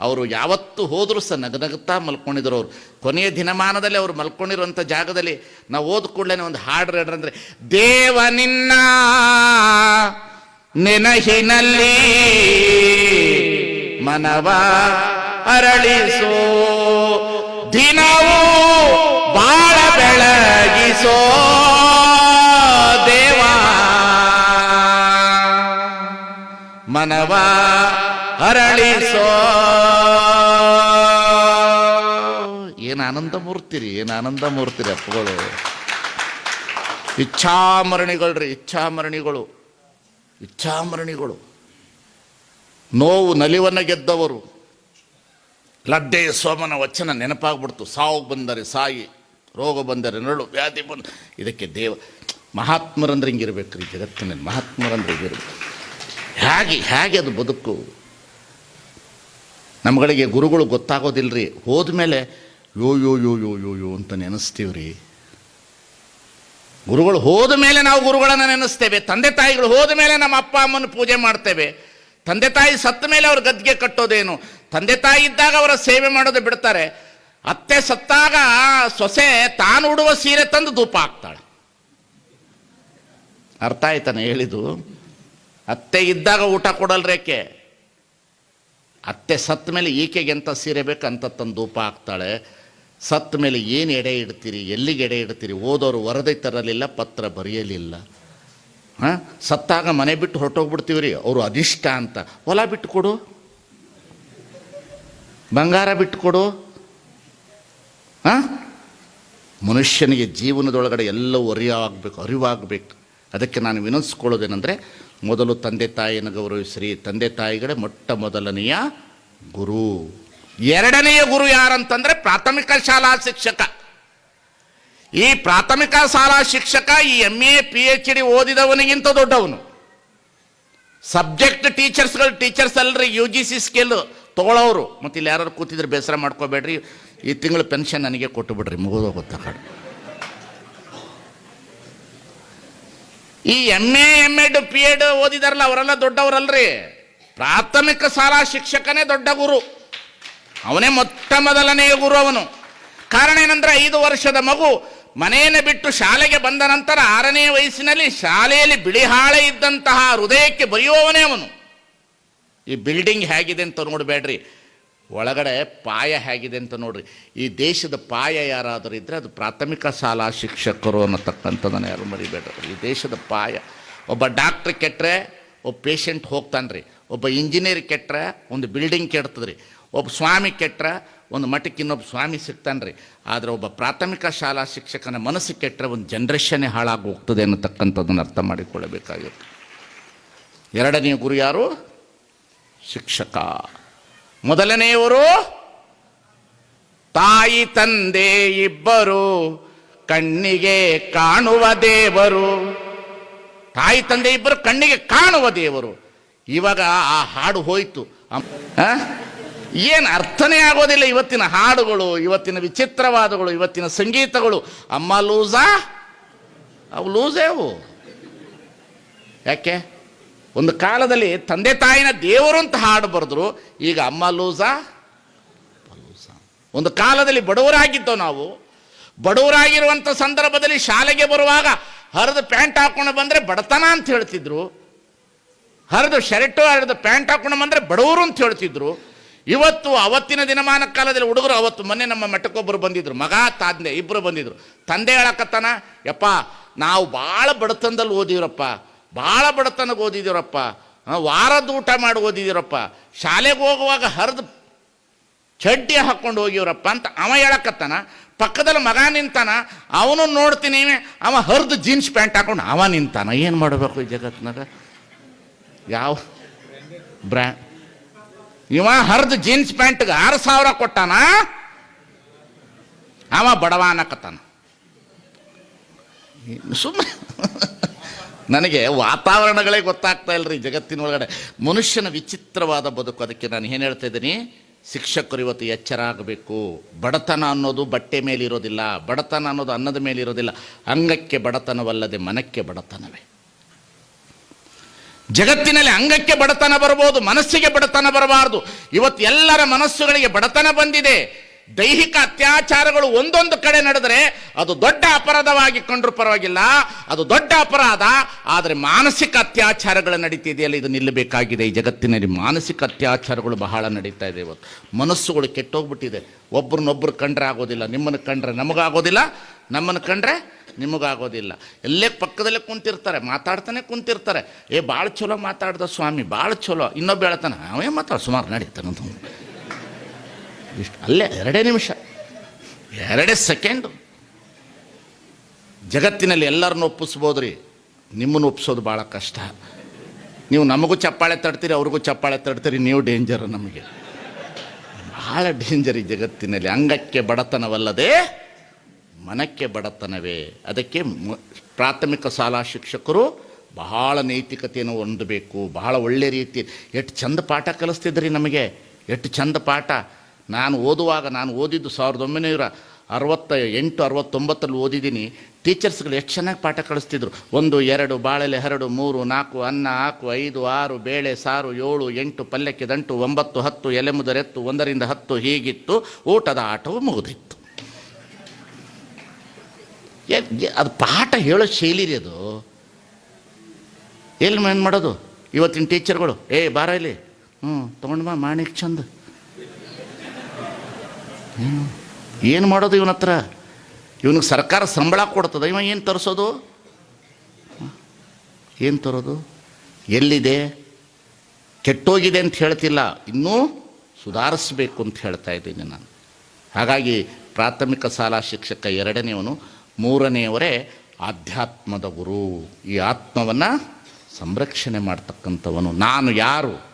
ಅವರು ಯಾವತ್ತು ಹೋದರೂ ಸಹ ನಗನಗುತ್ತಾ ಮಲ್ಕೊಂಡಿದ್ರು ಅವರು. ಕೊನೆಯ ದಿನಮಾನದಲ್ಲಿ ಅವರು ಮಲ್ಕೊಂಡಿರುವಂಥ ಜಾಗದಲ್ಲಿ ನಾವು ಓದ್ ಕೂಡಲೇ ಒಂದು ಹಾಡು ಅಂದರೆ ದೇವ ನಿನ್ನ ನೆನಹಿನಲ್ಲಿ ಮನವ ಅರಳಿಸೋ, ದಿನವೂ ಬಾಳ ಬೆಳಗಿಸೋ, ದೇವ ಮನವ ಅರಳಿಸೋ. ಆನಂದ ಮೂರ್ತಿರಿ ಏನು ಆನಂದ ಮೂರ್ತಿರಿ ಅಪ್ಪಗಳು. ಇಚ್ಛಾಮರಣಿಗಳ್ರಿ, ಇಚ್ಛಾಮರಣಿಗಳು ಇಚ್ಛಾಮರಣಿಗಳು. ನೋವು ನಲಿವನ್ನು ಗೆದ್ದವರು. ಲಡ್ಡೆ ಸೋಮನ ವಚನ ನೆನಪಾಗ್ಬಿಡ್ತು. ಸಾವು ಬಂದರೆ ಸಾಯಿ, ರೋಗ ಬಂದರೆ ನರಳು, ವ್ಯಾಧಿ ಬಂದ, ಇದಕ್ಕೆ ದೇವ, ಮಹಾತ್ಮರಂದ್ರೆ ಹಿಂಗಿರ್ಬೇಕು ರೀ ಜಗತ್ತಿನಲ್ಲಿ, ಮಹಾತ್ಮರಂದ್ರೆ ಹಿಂಗಿರ್ಬೇಕು. ಹೇಗೆ ಹೇಗೆ ಅದು ಬದುಕು? ನಮ್ಗಳಿಗೆ ಗುರುಗಳು ಹೋದ ಹೋದ್ಮೇಲೆ ಯೋ ಯೋ ಯೋ ಯೋ ಯೋ ಯೋ ಅಂತ ರೀ. ಗುರುಗಳು ಹೋದ ಮೇಲೆ ನಾವು ಗುರುಗಳನ್ನು ನೆನೆಸ್ತೇವೆ. ತಂದೆ ತಾಯಿಗಳು ಹೋದ ಮೇಲೆ ನಮ್ಮ ಅಪ್ಪ ಅಮ್ಮನ ಪೂಜೆ ಮಾಡ್ತೇವೆ. ತಂದೆ ತಾಯಿ ಸತ್ತ ಮೇಲೆ ಅವ್ರ ಗದ್ದಿಗೆ ಕಟ್ಟೋದೇನು? ತಂದೆ ತಾಯಿ ಇದ್ದಾಗ ಅವರ ಸೇವೆ ಮಾಡೋದು ಬಿಡ್ತಾರೆ. ಅತ್ತೆ ಸತ್ತಾಗ ಸೊಸೆ ತಾನು ಉಡುವ ಸೀರೆ ತಂದು ಧೂಪ ಹಾಕ್ತಾಳೆ. ಅರ್ಥ ಆಯ್ತಾನೆ ಹೇಳಿದು ಅತ್ತೆ ಇದ್ದಾಗ ಊಟ ಕೊಡಲ್ರೇಕೆ ಅತ್ತೆ ಸತ್ತ ಮೇಲೆ ಈಕೆಗೆ ಎಂಥ ಸೀರೆ ಬೇಕು ಅಂತ ತಂದು ಧೂಪ ಹಾಕ್ತಾಳೆ. ಸತ್ತ ಮೇಲೆ ಏನು ಎಡೆ ಇಡ್ತೀರಿ, ಎಲ್ಲಿಗೆ ಎಡೆ ಇಡ್ತೀರಿ? ಓದೋರು ವರದಿ ತರಲಿಲ್ಲ, ಪತ್ರ ಬರೆಯಲಿಲ್ಲ. ಹಾಂ? ಸತ್ತಾಗ ಮನೆ ಬಿಟ್ಟು ಹೊರಟೋಗ್ಬಿಡ್ತೀವಿ ರೀ ಅವರು ಅದಿಷ್ಟ ಅಂತ. ಹೊಲ ಬಿಟ್ಟು ಕೊಡು ಬಂಗಾರ ಬಿಟ್ಟು ಕೊಡು ಹಾಂ? ಮನುಷ್ಯನಿಗೆ ಜೀವನದೊಳಗಡೆ ಎಲ್ಲವೂ ಅರಿವಾಗಬೇಕು ಅರಿವಾಗಬೇಕು. ಅದಕ್ಕೆ ನಾನು ವಿನಂತಿಸ್ಕೊಳ್ಳೋದೇನೆಂದರೆ ಮೊದಲು ತಂದೆ ತಾಯಿಯನ್ನು ಗೌರವಿಸ್ರಿ. ತಂದೆ ತಾಯಿಗಳೇ ಮೊಟ್ಟ ಮೊದಲನೆಯ ಗುರು. ಎರಡನೆಯ ಗುರು ಯಾರಂತಂದ್ರೆ ಪ್ರಾಥಮಿಕ ಶಾಲಾ ಶಿಕ್ಷಕ. ಈ ಪ್ರಾಥಮಿಕ ಶಾಲಾ ಶಿಕ್ಷಕ ಈ M A P H D ಓದಿದವನಿಗಿಂತ ದೊಡ್ಡವನು. ಸಬ್ಜೆಕ್ಟ್ ಟೀಚರ್ಸ್ಗಳು ಟೀಚರ್ಸ್ ಅಲ್ರಿ ಯು ಜಿ ಸಿ ಸ್ಕೇಲ್ ತೊಗೊಳೋರು ಮತ್ತೆ ಇಲ್ಲಿ ಯಾರು ಕೂತಿದ್ರೆ ಬೇಸರ ಮಾಡ್ಕೋಬೇಡ್ರಿ. ಈ ತಿಂಗಳು ಪೆನ್ಷನ್ ನನಗೆ ಕೊಟ್ಟು ಬಿಡ್ರಿ ಕಡೆ ಈ M A M Ed P Ed ಓದಿದಾರಲ್ಲ, ಅವರೆಲ್ಲ ದೊಡ್ಡವರಲ್ರಿ. ಪ್ರಾಥಮಿಕ ಶಾಲಾ ಶಿಕ್ಷಕನೇ ದೊಡ್ಡ ಗುರು. ಅವನೇ ಮೊಟ್ಟ ಮೊದಲನೆಯ ಗುರು ಅವನು. ಕಾರಣ ಏನಂದ್ರೆ ಐದು ವರ್ಷದ ಮಗು ಮನೆಯನ್ನು ಬಿಟ್ಟು ಶಾಲೆಗೆ ಬಂದ ನಂತರ ಆರನೇ ವಯಸ್ಸಿನಲ್ಲಿ ಶಾಲೆಯಲ್ಲಿ ಬಿಳಿಹಾಳೆ ಇದ್ದಂತಹ ಹೃದಯಕ್ಕೆ ಬರೆಯುವವನೇ ಅವನು. ಈ ಬಿಲ್ಡಿಂಗ್ ಹೇಗಿದೆ ಅಂತ ನೋಡಬೇಡ್ರಿ. ಒಳಗಡೆ ಪಾಯ ಹೇಗಿದೆ ಅಂತ ನೋಡ್ರಿ. ಈ ದೇಶದ ಪಾಯ ಯಾರಾದರೂ ಇದ್ದರೆ ಅದು ಪ್ರಾಥಮಿಕ ಶಾಲಾ ಶಿಕ್ಷಕರು ಅನ್ನತಕ್ಕಂಥದ್ದನ್ನು ಯಾರು ಮರಿಬೇಡ್ರಿ. ಈ ದೇಶದ ಪಾಯ. ಒಬ್ಬ ಡಾಕ್ಟ್ರ್ ಕೆಟ್ಟರೆ ಒಬ್ಬ ಪೇಷಂಟ್ ಹೋಗ್ತಾನೆ ರೀ ಒಬ್ಬ ಇಂಜಿನಿಯರ್ ಕೆಟ್ಟರೆ ಒಂದು ಬಿಲ್ಡಿಂಗ್ ಕೆಡ್ತದ್ರಿ. ಒಬ್ಬ ಸ್ವಾಮಿ ಕೆಟ್ಟರೆ ಒಂದು ಮಠಕ್ಕೆ ಇನ್ನೊಬ್ಬ ಸ್ವಾಮಿ ಸಿಗ್ತಾನೆ ರೀ ಆದರೆ ಒಬ್ಬ ಪ್ರಾಥಮಿಕ ಶಾಲಾ ಶಿಕ್ಷಕನ ಮನಸ್ಸು ಕೆಟ್ಟರೆ ಒಂದು ಜನ್ರೇಷನ್ನೇ ಹಾಳಾಗಿ ಹೋಗ್ತದೆ ಅನ್ನತಕ್ಕಂಥದ್ದನ್ನು ಅರ್ಥ ಮಾಡಿಕೊಳ್ಳಬೇಕಾಗಿತ್ತು. ಎರಡನೇ ಗುರು ಯಾರು? ಶಿಕ್ಷಕ. ಮೊದಲನೆಯವರು? ತಾಯಿ, ತಂದೆ ಇಬ್ಬರು, ಕಣ್ಣಿಗೆ ಕಾಣುವ ದೇವರು. ತಾಯಿ, ತಂದೆ ಇಬ್ಬರು, ಕಣ್ಣಿಗೆ ಕಾಣುವ ದೇವರು. ಇವಾಗ ಆ ಹಾಡು ಹೋಯ್ತು. ಏನು ಅರ್ಥನೇ ಆಗೋದಿಲ್ಲ ಇವತ್ತಿನ ಹಾಡುಗಳು, ಇವತ್ತಿನ ವಿಚಿತ್ರವಾದಗಳು, ಇವತ್ತಿನ ಸಂಗೀತಗಳು. ಅಮ್ಮ ಲೂಸಾ? ಅವು ಲೂಸೇ ಅವು. ಯಾಕೆ? ಒಂದು ಕಾಲದಲ್ಲಿ ತಂದೆ ತಾಯಿನ ದೇವರು ಅಂತ ಹಾಡು ಬರೆದ್ರು. ಈಗ ಅಮ್ಮ ಲೂಸಾ? ಲೂಸಾ. ಒಂದು ಕಾಲದಲ್ಲಿ ಬಡವರಾಗಿದ್ದೋ ನಾವು ಬಡವರಾಗಿರುವಂಥ ಸಂದರ್ಭದಲ್ಲಿ ಶಾಲೆಗೆ ಬರುವಾಗ ಹರಿದು ಪ್ಯಾಂಟ್ ಹಾಕೊಂಡು ಬಂದರೆ ಬಡತನ ಅಂತ ಹೇಳ್ತಿದ್ರು. ಹರಿದು ಶರ್ಟು, ಹರಿದು ಪ್ಯಾಂಟ್ ಹಾಕೊಂಡು ಬಂದರೆ ಬಡವರು ಅಂತ ಹೇಳ್ತಿದ್ರು. ಇವತ್ತು ಅವತ್ತಿನ ದಿನಮಾನ ಕಾಲದಲ್ಲಿ ಹುಡುಗರು ಅವತ್ತು ಮೊನ್ನೆ ನಮ್ಮ ಮಠಕ್ಕೊಬ್ಬರು ಬಂದಿದ್ರು, ಮಗ, ತಂದೆ ಇಬ್ಬರು ಬಂದಿದ್ರು. ತಂದೆ ಹೇಳಕತ್ತಾನ, ಯಪ್ಪ, ನಾವು ಭಾಳ ಬಡತನದಲ್ಲಿ ಓದಿದ್ರಪ್ಪ ಭಾಳ ಬಡತನಕ್ಕೆ ಓದಿದ್ದೀರಪ್ಪ ವಾರದ ಊಟ ಮಾಡಿ ಓದಿದ್ದೀರಪ್ಪ ಶಾಲೆಗೆ ಹೋಗುವಾಗ ಹರಿದು ಚಡ್ಡಿ ಹಾಕ್ಕೊಂಡು ಹೋಗಿವ್ರಪ್ಪ ಅಂತ ಅವ ಹೇಳಕತ್ತಾನ. ಪಕ್ಕದಲ್ಲಿ ಮಗ ನಿಂತಾನ, ಅವನು ನೋಡ್ತೀನಿ ಅವ ಹರಿದು ಜೀನ್ಸ್ ಪ್ಯಾಂಟ್ ಹಾಕೊಂಡು ಅವ ನಿಂತಾನ. ಏನು ಮಾಡಬೇಕು ಈ ಜಗತ್ತಿನಾಗ? ಯಾವ ಬ್ರ್ಯಾ ಇವ ಹರಿದು ಜೀನ್ಸ್ ಪ್ಯಾಂಟ್ಗೆ ಆರು ಸಾವಿರ ಕೊಟ್ಟಾನ? ಅವ ಬಡವ ಅನ್ನಕತ್ತಾನ ಸುಮ್ಮನೆ ನನಗೆ ವಾತಾವರಣಗಳೇ ಗೊತ್ತಾಗ್ತಾ ಇಲ್ರಿ ಜಗತ್ತಿನ ಒಳಗಡೆ. ಮನುಷ್ಯನ ವಿಚಿತ್ರವಾದ ಬದುಕು. ಅದಕ್ಕೆ ನಾನು ಏನು ಹೇಳ್ತಾ ಇದ್ದೀನಿ? ಶಿಕ್ಷಕರು ಇವತ್ತು ಎಚ್ಚರ ಆಗಬೇಕು. ಬಡತನ ಅನ್ನೋದು ಬಟ್ಟೆ ಮೇಲೆ ಇರೋದಿಲ್ಲ ಬಡತನ ಅನ್ನೋದು ಅನ್ನದ ಮೇಲೆ ಇರೋದಿಲ್ಲ ಅಂಗಕ್ಕೆ ಬಡತನವಲ್ಲದೆ ಮನಕ್ಕೆ ಬಡತನವೇ. ಜಗತ್ತಿನಲ್ಲಿ ಅಂಗಕ್ಕೆ ಬಡತನ ಬರಬಹುದು ಮನಸ್ಸಿಗೆ ಬಡತನ ಬರಬಾರದು. ಇವತ್ತು ಎಲ್ಲರ ಮನಸ್ಸುಗಳಿಗೆ ಬಡತನ ಬಂದಿದೆ. ದೈಹಿಕ ಅತ್ಯಾಚಾರಗಳು ಒಂದೊಂದು ಕಡೆ ನಡೆದರೆ ಅದು ದೊಡ್ಡ ಅಪರಾಧವಾಗಿ ಕಂಡ್ರೂ ಪರವಾಗಿಲ್ಲ, ಅದು ದೊಡ್ಡ ಅಪರಾಧ, ಆದರೆ ಮಾನಸಿಕ ಅತ್ಯಾಚಾರಗಳು ನಡೀತಿದೆಯಲ್ಲ, ಇದು ನಿಲ್ಲಬೇಕಾಗಿದೆ. ಈ ಜಗತ್ತಿನಲ್ಲಿ ಮಾನಸಿಕ ಅತ್ಯಾಚಾರಗಳು ಬಹಳ ನಡೀತಾ ಇದೆ ಇವತ್ತು. ಮನಸ್ಸುಗಳು ಕೆಟ್ಟೋಗ್ಬಿಟ್ಟಿದೆ. ಒಬ್ರನ್ನೊಬ್ರು ಕಂಡ್ರೆ ಆಗೋದಿಲ್ಲ, ನಿಮ್ಮನ್ನು ಕಂಡ್ರೆ ನಮಗಾಗೋದಿಲ್ಲ, ನಮ್ಮನ್ನು ಕಂಡ್ರೆ ನಿಮಗಾಗೋದಿಲ್ಲ. ಎಲ್ಲೇ ಪಕ್ಕದಲ್ಲೇ ಕುಂತಿರ್ತಾರೆ, ಮಾತಾಡ್ತಾನೆ ಕುಂತಿರ್ತಾರೆ. ಏ ಭಾಳ ಚಲೋ ಮಾತಾಡ್ದ ಸ್ವಾಮಿ ಭಾಳ ಚಲೋ. ಇನ್ನೊಬ್ಬ ಹೇಳ್ತಾನೆ ಅವೇ ಮಾತಾಡ, ಸುಮಾರು ನಡೀತಾನಂತ ಇಷ್ಟು ಅಲ್ಲೇ ಎರಡೇ ನಿಮಿಷ, ಎರಡೇ ಸೆಕೆಂಡು. ಜಗತ್ತಿನಲ್ಲಿ ಎಲ್ಲರನ್ನು ಒಪ್ಪಿಸ್ಬೋದ್ರಿ, ನಿಮ್ಮನ್ನು ಒಪ್ಪಿಸೋದು ಭಾಳ ಕಷ್ಟ. ನೀವು ನಮಗೂ ಚಪ್ಪಾಳೆ ತಡ್ತೀರಿ, ಅವ್ರಿಗೂ ಚಪ್ಪಾಳೆ ತಡ್ತೀರಿ, ನೀವು ಡೇಂಜರ್ ನಮಗೆ. ಭಾಳ ಡೇಂಜರ್ ಈ ಜಗತ್ತಿನಲ್ಲಿ. ಅಂಗಕ್ಕೆ ಬಡತನವಲ್ಲದೆ ಮನಕ್ಕೆ ಬಡತನವೇ. ಅದಕ್ಕೆ ಪ್ರಾಥಮಿಕ ಶಾಲಾ ಶಿಕ್ಷಕರು ಬಹಳ ನೈತಿಕತೆಯನ್ನು ಹೊಂದಬೇಕು. ಬಹಳ ಒಳ್ಳೆ ರೀತಿ, ಎಷ್ಟು ಚಂದ ಪಾಠ ಕಲಿಸ್ತಿದ್ರಿ ನಮಗೆ. ಎಷ್ಟು ಚಂದ ಪಾಠ. ನಾನು ಓದುವಾಗ, ನಾನು ಓದಿದ್ದು ಸಾವಿರದ ಒಂಬೈನೂರ ಅರವತ್ತ ಎಂಟು, ಅರವತ್ತೊಂಬತ್ತರಲ್ಲಿ ಓದಿದ್ದೀನಿ. ಟೀಚರ್ಸ್ಗಳು ಎಷ್ಟು ಚೆನ್ನಾಗಿ ಪಾಠ ಕಳಿಸ್ತಿದ್ರು. ಒಂದು, ಎರಡು, ಬಾಳೆಲೆ, ಹರಡು, ಮೂರು, ನಾಲ್ಕು, ಅನ್ನ, ಹಾಕು, ಐದು, ಆರು, ಬೇಳೆ, ಸಾರು, ಏಳು, ಎಂಟು, ಪಲ್ಯಕ್ಕೆ ದಂಟು, ಒಂಬತ್ತು, ಹತ್ತು, ಎಲೆ ಮುದರೆತ್ತು ಒಂದರಿಂದ ಹತ್ತು ಹೀಗಿತ್ತು. ಊಟದ ಆಟವು ಮುಗಿದಿತ್ತು. ಅದು ಪಾಠ ಹೇಳೋ ಶೈಲಿ ರೀ ಅದು. ಎಲ್ಲಿ ಏನು ಮಾಡೋದು? ಇವತ್ತಿನ ಟೀಚರ್ಗಳು, ಏ, ಬಾರ ಇಲ್ಲಿ. ಹ್ಞೂ ತೊಗೊಂಡು ಬಾ, ಮಾಣಿಕ್ ಚಂದ. ಹ್ಞೂ ಏನು ಮಾಡೋದು ಇವನ ಹತ್ರ? ಇವನಿಗೆ ಸರ್ಕಾರ ಸಂಬಳ ಕೊಡ್ತದೆ? ಇವ ಏನು ತರಿಸೋದು? ಏನು ತರೋದು? ಎಲ್ಲಿದೆ? ಕೆಟ್ಟೋಗಿದೆ ಅಂತ ಹೇಳ್ತಿಲ್ಲ. ಇನ್ನೂ ಸುಧಾರಿಸ್ಬೇಕು ಅಂತ ಹೇಳ್ತಾ ಇದ್ದೀನಿ ನಾನು. ಹಾಗಾಗಿ ಪ್ರಾಥಮಿಕ ಶಾಲಾ ಶಿಕ್ಷಕ ಎರಡನೆಯವನು, ಮೂರನೆಯವರೇ ಆಧ್ಯಾತ್ಮದ ಗುರು. ಈ ಆತ್ಮವನ್ನು ಸಂರಕ್ಷಣೆ ಮಾಡ್ತಕ್ಕಂಥವನು. ನಾನು ಯಾರು?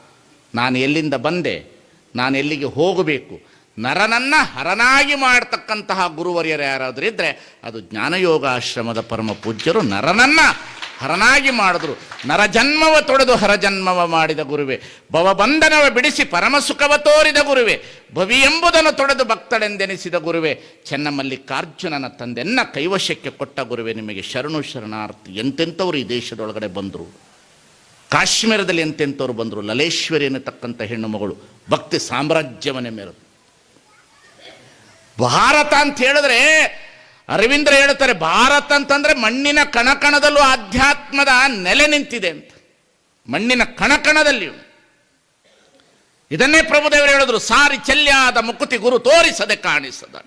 ನಾನು ಎಲ್ಲಿಂದ ಬಂದೆ? ನಾನು ಎಲ್ಲಿಗೆ ಹೋಗಬೇಕು? ನರನನ್ನ ಹರನಾಗಿ ಮಾಡ್ತಕ್ಕಂತಹ ಗುರುವರ್ಯರು ಯಾರಾದರೂ ಇದ್ದರೆ ಅದು ಜ್ಞಾನಯೋಗ ಆಶ್ರಮದ ಪರಮ ಪೂಜ್ಯರು ನರನನ್ನ ಹರನಾಗಿ ಮಾಡಿದ್ರು. ನರಜನ್ಮವ ತೊಡೆದು ಹರಜನ್ಮವ ಮಾಡಿದ ಗುರುವೆ. ಭವಬಂಧನವ ಬಿಡಿಸಿ ಪರಮ ಸುಖವ ತೋರಿದ ಗುರುವೆ. ಭವಿ ಎಂಬುದನ್ನು ತೊಡೆದು ಭಕ್ತಳೆಂದೆನಿಸಿದ ಗುರುವೆ. ಚೆನ್ನಮಲ್ಲಿಕಾರ್ಜುನನ ತಂದೆನ್ನ ಕೈವಶಕ್ಕೆ ಕೊಟ್ಟ ಗುರುವೆ. ನಿಮಗೆ ಶರಣು ಶರಣಾರ್ಥಿ ಎಂತೆಂಥವ್ರು ಈ ದೇಶದೊಳಗಡೆ ಬಂದರು? ಕಾಶ್ಮೀರದಲ್ಲಿ ಎಂತೆಂಥವ್ರು ಬಂದರು? ಲಲೇಶ್ವರಿ ಎನ್ನತಕ್ಕಂಥ ಹೆಣ್ಣು ಮಗಳು. ಭಕ್ತಿ ಸಾಮ್ರಾಜ್ಯವನ್ನೇ ಮೇರೆದು ಭಾರತ ಅಂತ ಹೇಳಿದ್ರೆ, ಅರವಿಂದ್ರ ಹೇಳ್ತಾರೆ, ಭಾರತ ಅಂತಂದ್ರೆ ಮಣ್ಣಿನ ಕಣಕಣದಲ್ಲೂ ಆಧ್ಯಾತ್ಮದ ನೆಲೆ ನಿಂತಿದೆ ಅಂತ. ಮಣ್ಣಿನ ಕಣಕಣದಲ್ಲಿ. ಇದನ್ನೇ ಪ್ರಭುದೇವರು ಹೇಳಿದ್ರು, ಸಾರಿ ಚಲ್ಯಾದ ಮುಕುತಿ ಗುರು ತೋರಿಸದೆ ಕಾಣಿಸದ.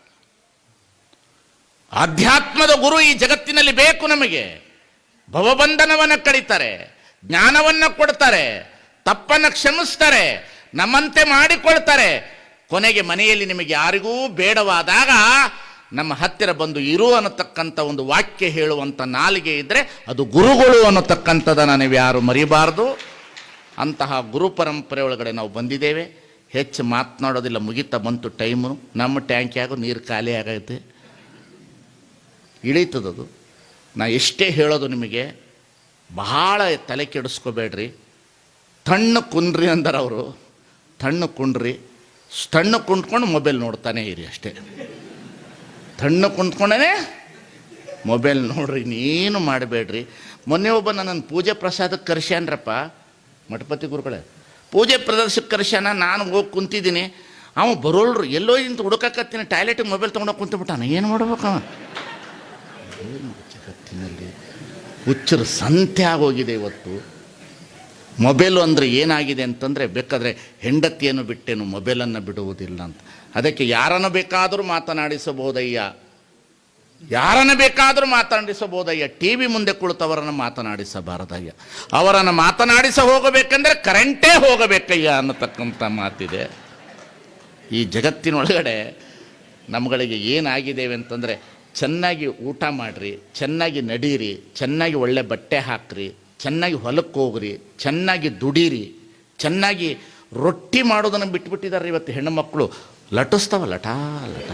ಆಧ್ಯಾತ್ಮದ ಗುರು ಈ ಜಗತ್ತಿನಲ್ಲಿ ಬೇಕು ನಮಗೆ. ಭವಬಂಧನವನ್ನು ಕಡಿತಾರೆ, ಜ್ಞಾನವನ್ನು ಕೊಡ್ತಾರೆ, ತಪ್ಪನ್ನು ಕ್ಷಮಿಸ್ತಾರೆ, ನಮ್ಮಂತೆ ಮಾಡಿಕೊಳ್ತಾರೆ ಕೊನೆಗೆ ಮನೆಯಲ್ಲಿ ನಿಮಗೆ ಯಾರಿಗೂ ಬೇಡವಾದಾಗ ನಮ್ಮ ಹತ್ತಿರ ಬಂದು ಇರು ಅನ್ನತಕ್ಕಂಥ ಒಂದು ವಾಕ್ಯ ಹೇಳುವಂಥ ನಾಲಿಗೆ ಇದ್ದರೆ ಅದು ಗುರುಗಳು ಅನ್ನತಕ್ಕಂಥದ್ದನ್ನು ನೀವು ಯಾರು ಮರಿಬಾರ್ದು. ಅಂತಹ ಗುರು ಪರಂಪರೆ ಒಳಗಡೆ ನಾವು ಬಂದಿದ್ದೇವೆ. ಹೆಚ್ಚು ಮಾತನಾಡೋದಿಲ್ಲ, ಮುಗಿತಾ ಬಂತು ಟೈಮು ನಮ್ಮ ಟ್ಯಾಂಕ್ಯಾಗೂ ನೀರು ಖಾಲಿ ಆಗೈತೆ. ಇಳೀತದದು. ನಾ ಎಷ್ಟೇ ಹೇಳೋದು ನಿಮಗೆ, ಬಹಳ ತಲೆ ಕೆಡಿಸ್ಕೋಬೇಡ್ರಿ. ತಣ್ಣು ಕುಂಡ್ರಿ ಅಂದರವರು. ಅವರು ತಣ್ಣ ಕುಂಡ್ರಿ. ತಣ್ಣ ಕುಂತ್ಕೊಂಡು ಮೊಬೈಲ್ ನೋಡ್ತಾನೆ ಇರಿ ಅಷ್ಟೇ. ತಣ್ಣ ಕುಂತ್ಕೊಂಡೇ ಮೊಬೈಲ್ ನೋಡ್ರಿ ನೀನು ಮಾಡಬೇಡ್ರಿ. ಮೊನ್ನೆ ಒಬ್ಬ ನನ್ನ ಪೂಜೆ ಪ್ರಸಾದಕ್ಕೆ ಕರೆಸ್ಯಾನ್ರಪ್ಪ ಮಠಪತಿ ಗುರುಗಳೇ, ಪೂಜೆ ಪ್ರದರ್ಶಕ್ಕೆ ಕರ್ಸ್ಯಾನ, ನಾನು ಹೋಗಿ ಕುಂತಿದ್ದೀನಿ. ಅವ ಬರೋಳ್ರು ಎಲ್ಲೋ ಇಂತ ಹುಡುಕಕತ್ತೀನಿ, ಟಾಯ್ಲೆಟಿಗೆ ಮೊಬೈಲ್ ತೊಗೊಂಡೋಗಿ ಕುಂತ್ಬಿಟ್ಟಾನ ಏನು ಮಾಡ್ಬೇಕು ಏನು ಹುಚ್ಚರು ಸಂತೆ ಆಗೋಗಿದೆ ಇವತ್ತು. ಮೊಬೈಲು ಅಂದರೆ ಏನಾಗಿದೆ ಅಂತಂದರೆ ಬೇಕಾದರೆ ಹೆಂಡತಿಯನ್ನು ಬಿಟ್ಟೇನು ಮೊಬೈಲನ್ನು ಬಿಡುವುದಿಲ್ಲ ಅಂತ. ಅದಕ್ಕೆ ಯಾರನ್ನು ಬೇಕಾದರೂ ಮಾತನಾಡಿಸಬಹುದಯ್ಯ? ಯಾರನ್ನು ಬೇಕಾದರೂ ಮಾತನಾಡಿಸಬಹುದಯ್ಯ? ಟಿ ವಿ ಮುಂದೆ ಕುಳಿತವರನ್ನು ಮಾತನಾಡಿಸಬಾರದಯ್ಯ. ಅವರನ್ನು ಮಾತನಾಡಿಸ ಹೋಗಬೇಕೆಂದರೆ ಕರೆಂಟೇ ಹೋಗಬೇಕಯ್ಯ ಅನ್ನತಕ್ಕಂಥ ಮಾತಿದೆ. ಈ ಜಗತ್ತಿನೊಳಗಡೆ ನಮ್ಗಳಿಗೆ ಏನಾಗಿದ್ದೇವೆ ಅಂತಂದರೆ, ಚೆನ್ನಾಗಿ ಊಟ ಮಾಡಿರಿ, ಚೆನ್ನಾಗಿ ನಡೀರಿ, ಚೆನ್ನಾಗಿ ಒಳ್ಳೆ ಬಟ್ಟೆ ಹಾಕ್ರಿ ಚೆನ್ನಾಗಿ ಹೊಲಕ್ಕೆ ಹೋಗ್ರಿ, ಚೆನ್ನಾಗಿ ದುಡೀರಿ, ಚೆನ್ನಾಗಿ ರೊಟ್ಟಿ ಮಾಡೋದನ್ನು ಬಿಟ್ಬಿಟ್ಟಿದ್ದಾರೆ ಇವತ್ತು ಹೆಣ್ಣು ಮಕ್ಕಳು ಲಟಿಸ್ತಾವ, ಲಟ ಲಟ.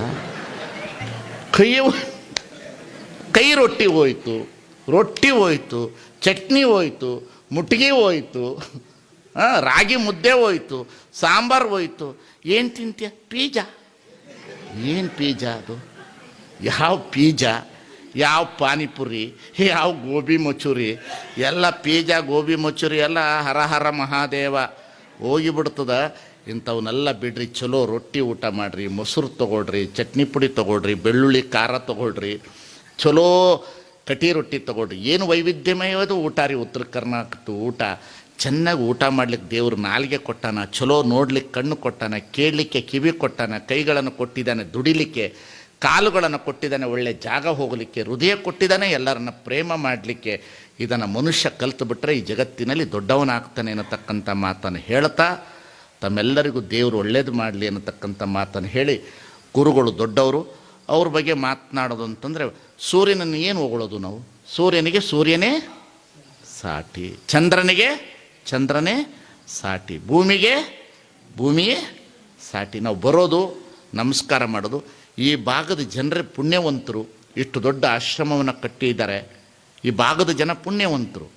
ಕೈ ಕೈ ರೊಟ್ಟಿ ಹೋಯ್ತು ರೊಟ್ಟಿ ಹೋಯ್ತು, ಚಟ್ನಿ ಹೋಯ್ತು, ಮುಟ್ಗಿ ಹೋಯ್ತು ರಾಗಿ ಮುದ್ದೆ ಹೋಯ್ತು, ಸಾಂಬಾರು ಹೋಯ್ತು. ಏನು ತಿಂತೀಯ? ಪೀಜಾ. ಏನು ಪೀಜಾ ಅದು? ಯಾವ ಪೀಜಾ? ಯಾವ ಪಾನಿಪುರಿ, ಯಾವ ಗೋಬಿ ಮಚೂರಿ, ಎಲ್ಲ ಪೀಜಾ, ಗೋಬಿ ಮಚೂರಿ, ಎಲ್ಲ ಹರ ಹರ ಮಹಾದೇವ ಹೋಗಿಬಿಡ್ತದ. ಇಂಥವನ್ನೆಲ್ಲ ಬಿಡ್ರಿ, ಚಲೋ ರೊಟ್ಟಿ ಊಟ ಮಾಡಿರಿ, ಮೊಸರು ತೊಗೊಳ್ರಿ, ಚಟ್ನಿ ಪುಡಿ ತೊಗೊಳ್ರಿ, ಬೆಳ್ಳುಳ್ಳಿ ಖಾರ ತೊಗೊಳ್ರಿ, ಚಲೋ ಕಟಿ ರೊಟ್ಟಿ ತೊಗೊಳ್ರಿ. ಏನು ವೈವಿಧ್ಯಮಯವಾದ ಊಟ ರೀ, ಉತ್ತರ ಕರ್ನಾಟಕದ ಊಟ. ಚೆನ್ನಾಗಿ ಊಟ ಮಾಡ್ಲಿಕ್ಕೆ ದೇವರು ನಾಲಿಗೆ ಕೊಟ್ಟಾನ, ಚಲೋ ನೋಡ್ಲಿಕ್ಕೆ ಕಣ್ಣು ಕೊಟ್ಟಾನ, ಕೇಳಲಿಕ್ಕೆ ಕಿವಿ ಕೊಟ್ಟಾನ, ಕೈಗಳನ್ನು ಕೊಟ್ಟಿದ್ದಾನೆ, ದುಡಿಲಿಕ್ಕೆ. ಕಾಲುಗಳನ್ನು ಕೊಟ್ಟಿದ್ದಾನೆ, ಒಳ್ಳೆ ಜಾಗ ಹೋಗಲಿಕ್ಕೆ, ಹೃದಯ ಕೊಟ್ಟಿದ್ದಾನೆ, ಎಲ್ಲರನ್ನ ಪ್ರೇಮ ಮಾಡಲಿಕ್ಕೆ. ಇದನ್ನು ಮನುಷ್ಯ ಕಲ್ತು ಬಿಟ್ಟರೆ ಈ ಜಗತ್ತಿನಲ್ಲಿ ದೊಡ್ಡವನಾಗ್ತಾನೆ ಅನ್ನತಕ್ಕಂಥ ಮಾತನ್ನು ಹೇಳ್ತಾ, ತಮ್ಮೆಲ್ಲರಿಗೂ ದೇವರು ಒಳ್ಳೇದು ಮಾಡಲಿ ಅನ್ನತಕ್ಕಂಥ ಮಾತನ್ನು ಹೇಳಿ, ಗುರುಗಳು ದೊಡ್ಡವರು, ಅವ್ರ ಬಗ್ಗೆ ಮಾತನಾಡೋದು ಅಂತಂದರೆ, ಸೂರ್ಯನನ್ನು ಏನು ಹೊಗಳೋದು ನಾವು? ಸೂರ್ಯನಿಗೆ ಸೂರ್ಯನೇ ಸಾಟಿ, ಚಂದ್ರನಿಗೆ ಚಂದ್ರನೇ ಸಾಟಿ, ಭೂಮಿಗೆ ಭೂಮಿಯೇ ಸಾಟಿ. ನಾವು ಬರೋದು, ನಮಸ್ಕಾರ ಮಾಡೋದು ಈ ಭಾಗದ ಜನರೇ ಪುಣ್ಯವಂತರು. ಇಷ್ಟು ದೊಡ್ಡ ಆಶ್ರಮವನ್ನು ಕಟ್ಟಿದ್ದಾರೆ. ಈ ಭಾಗದ ಜನ ಪುಣ್ಯವಂತರು.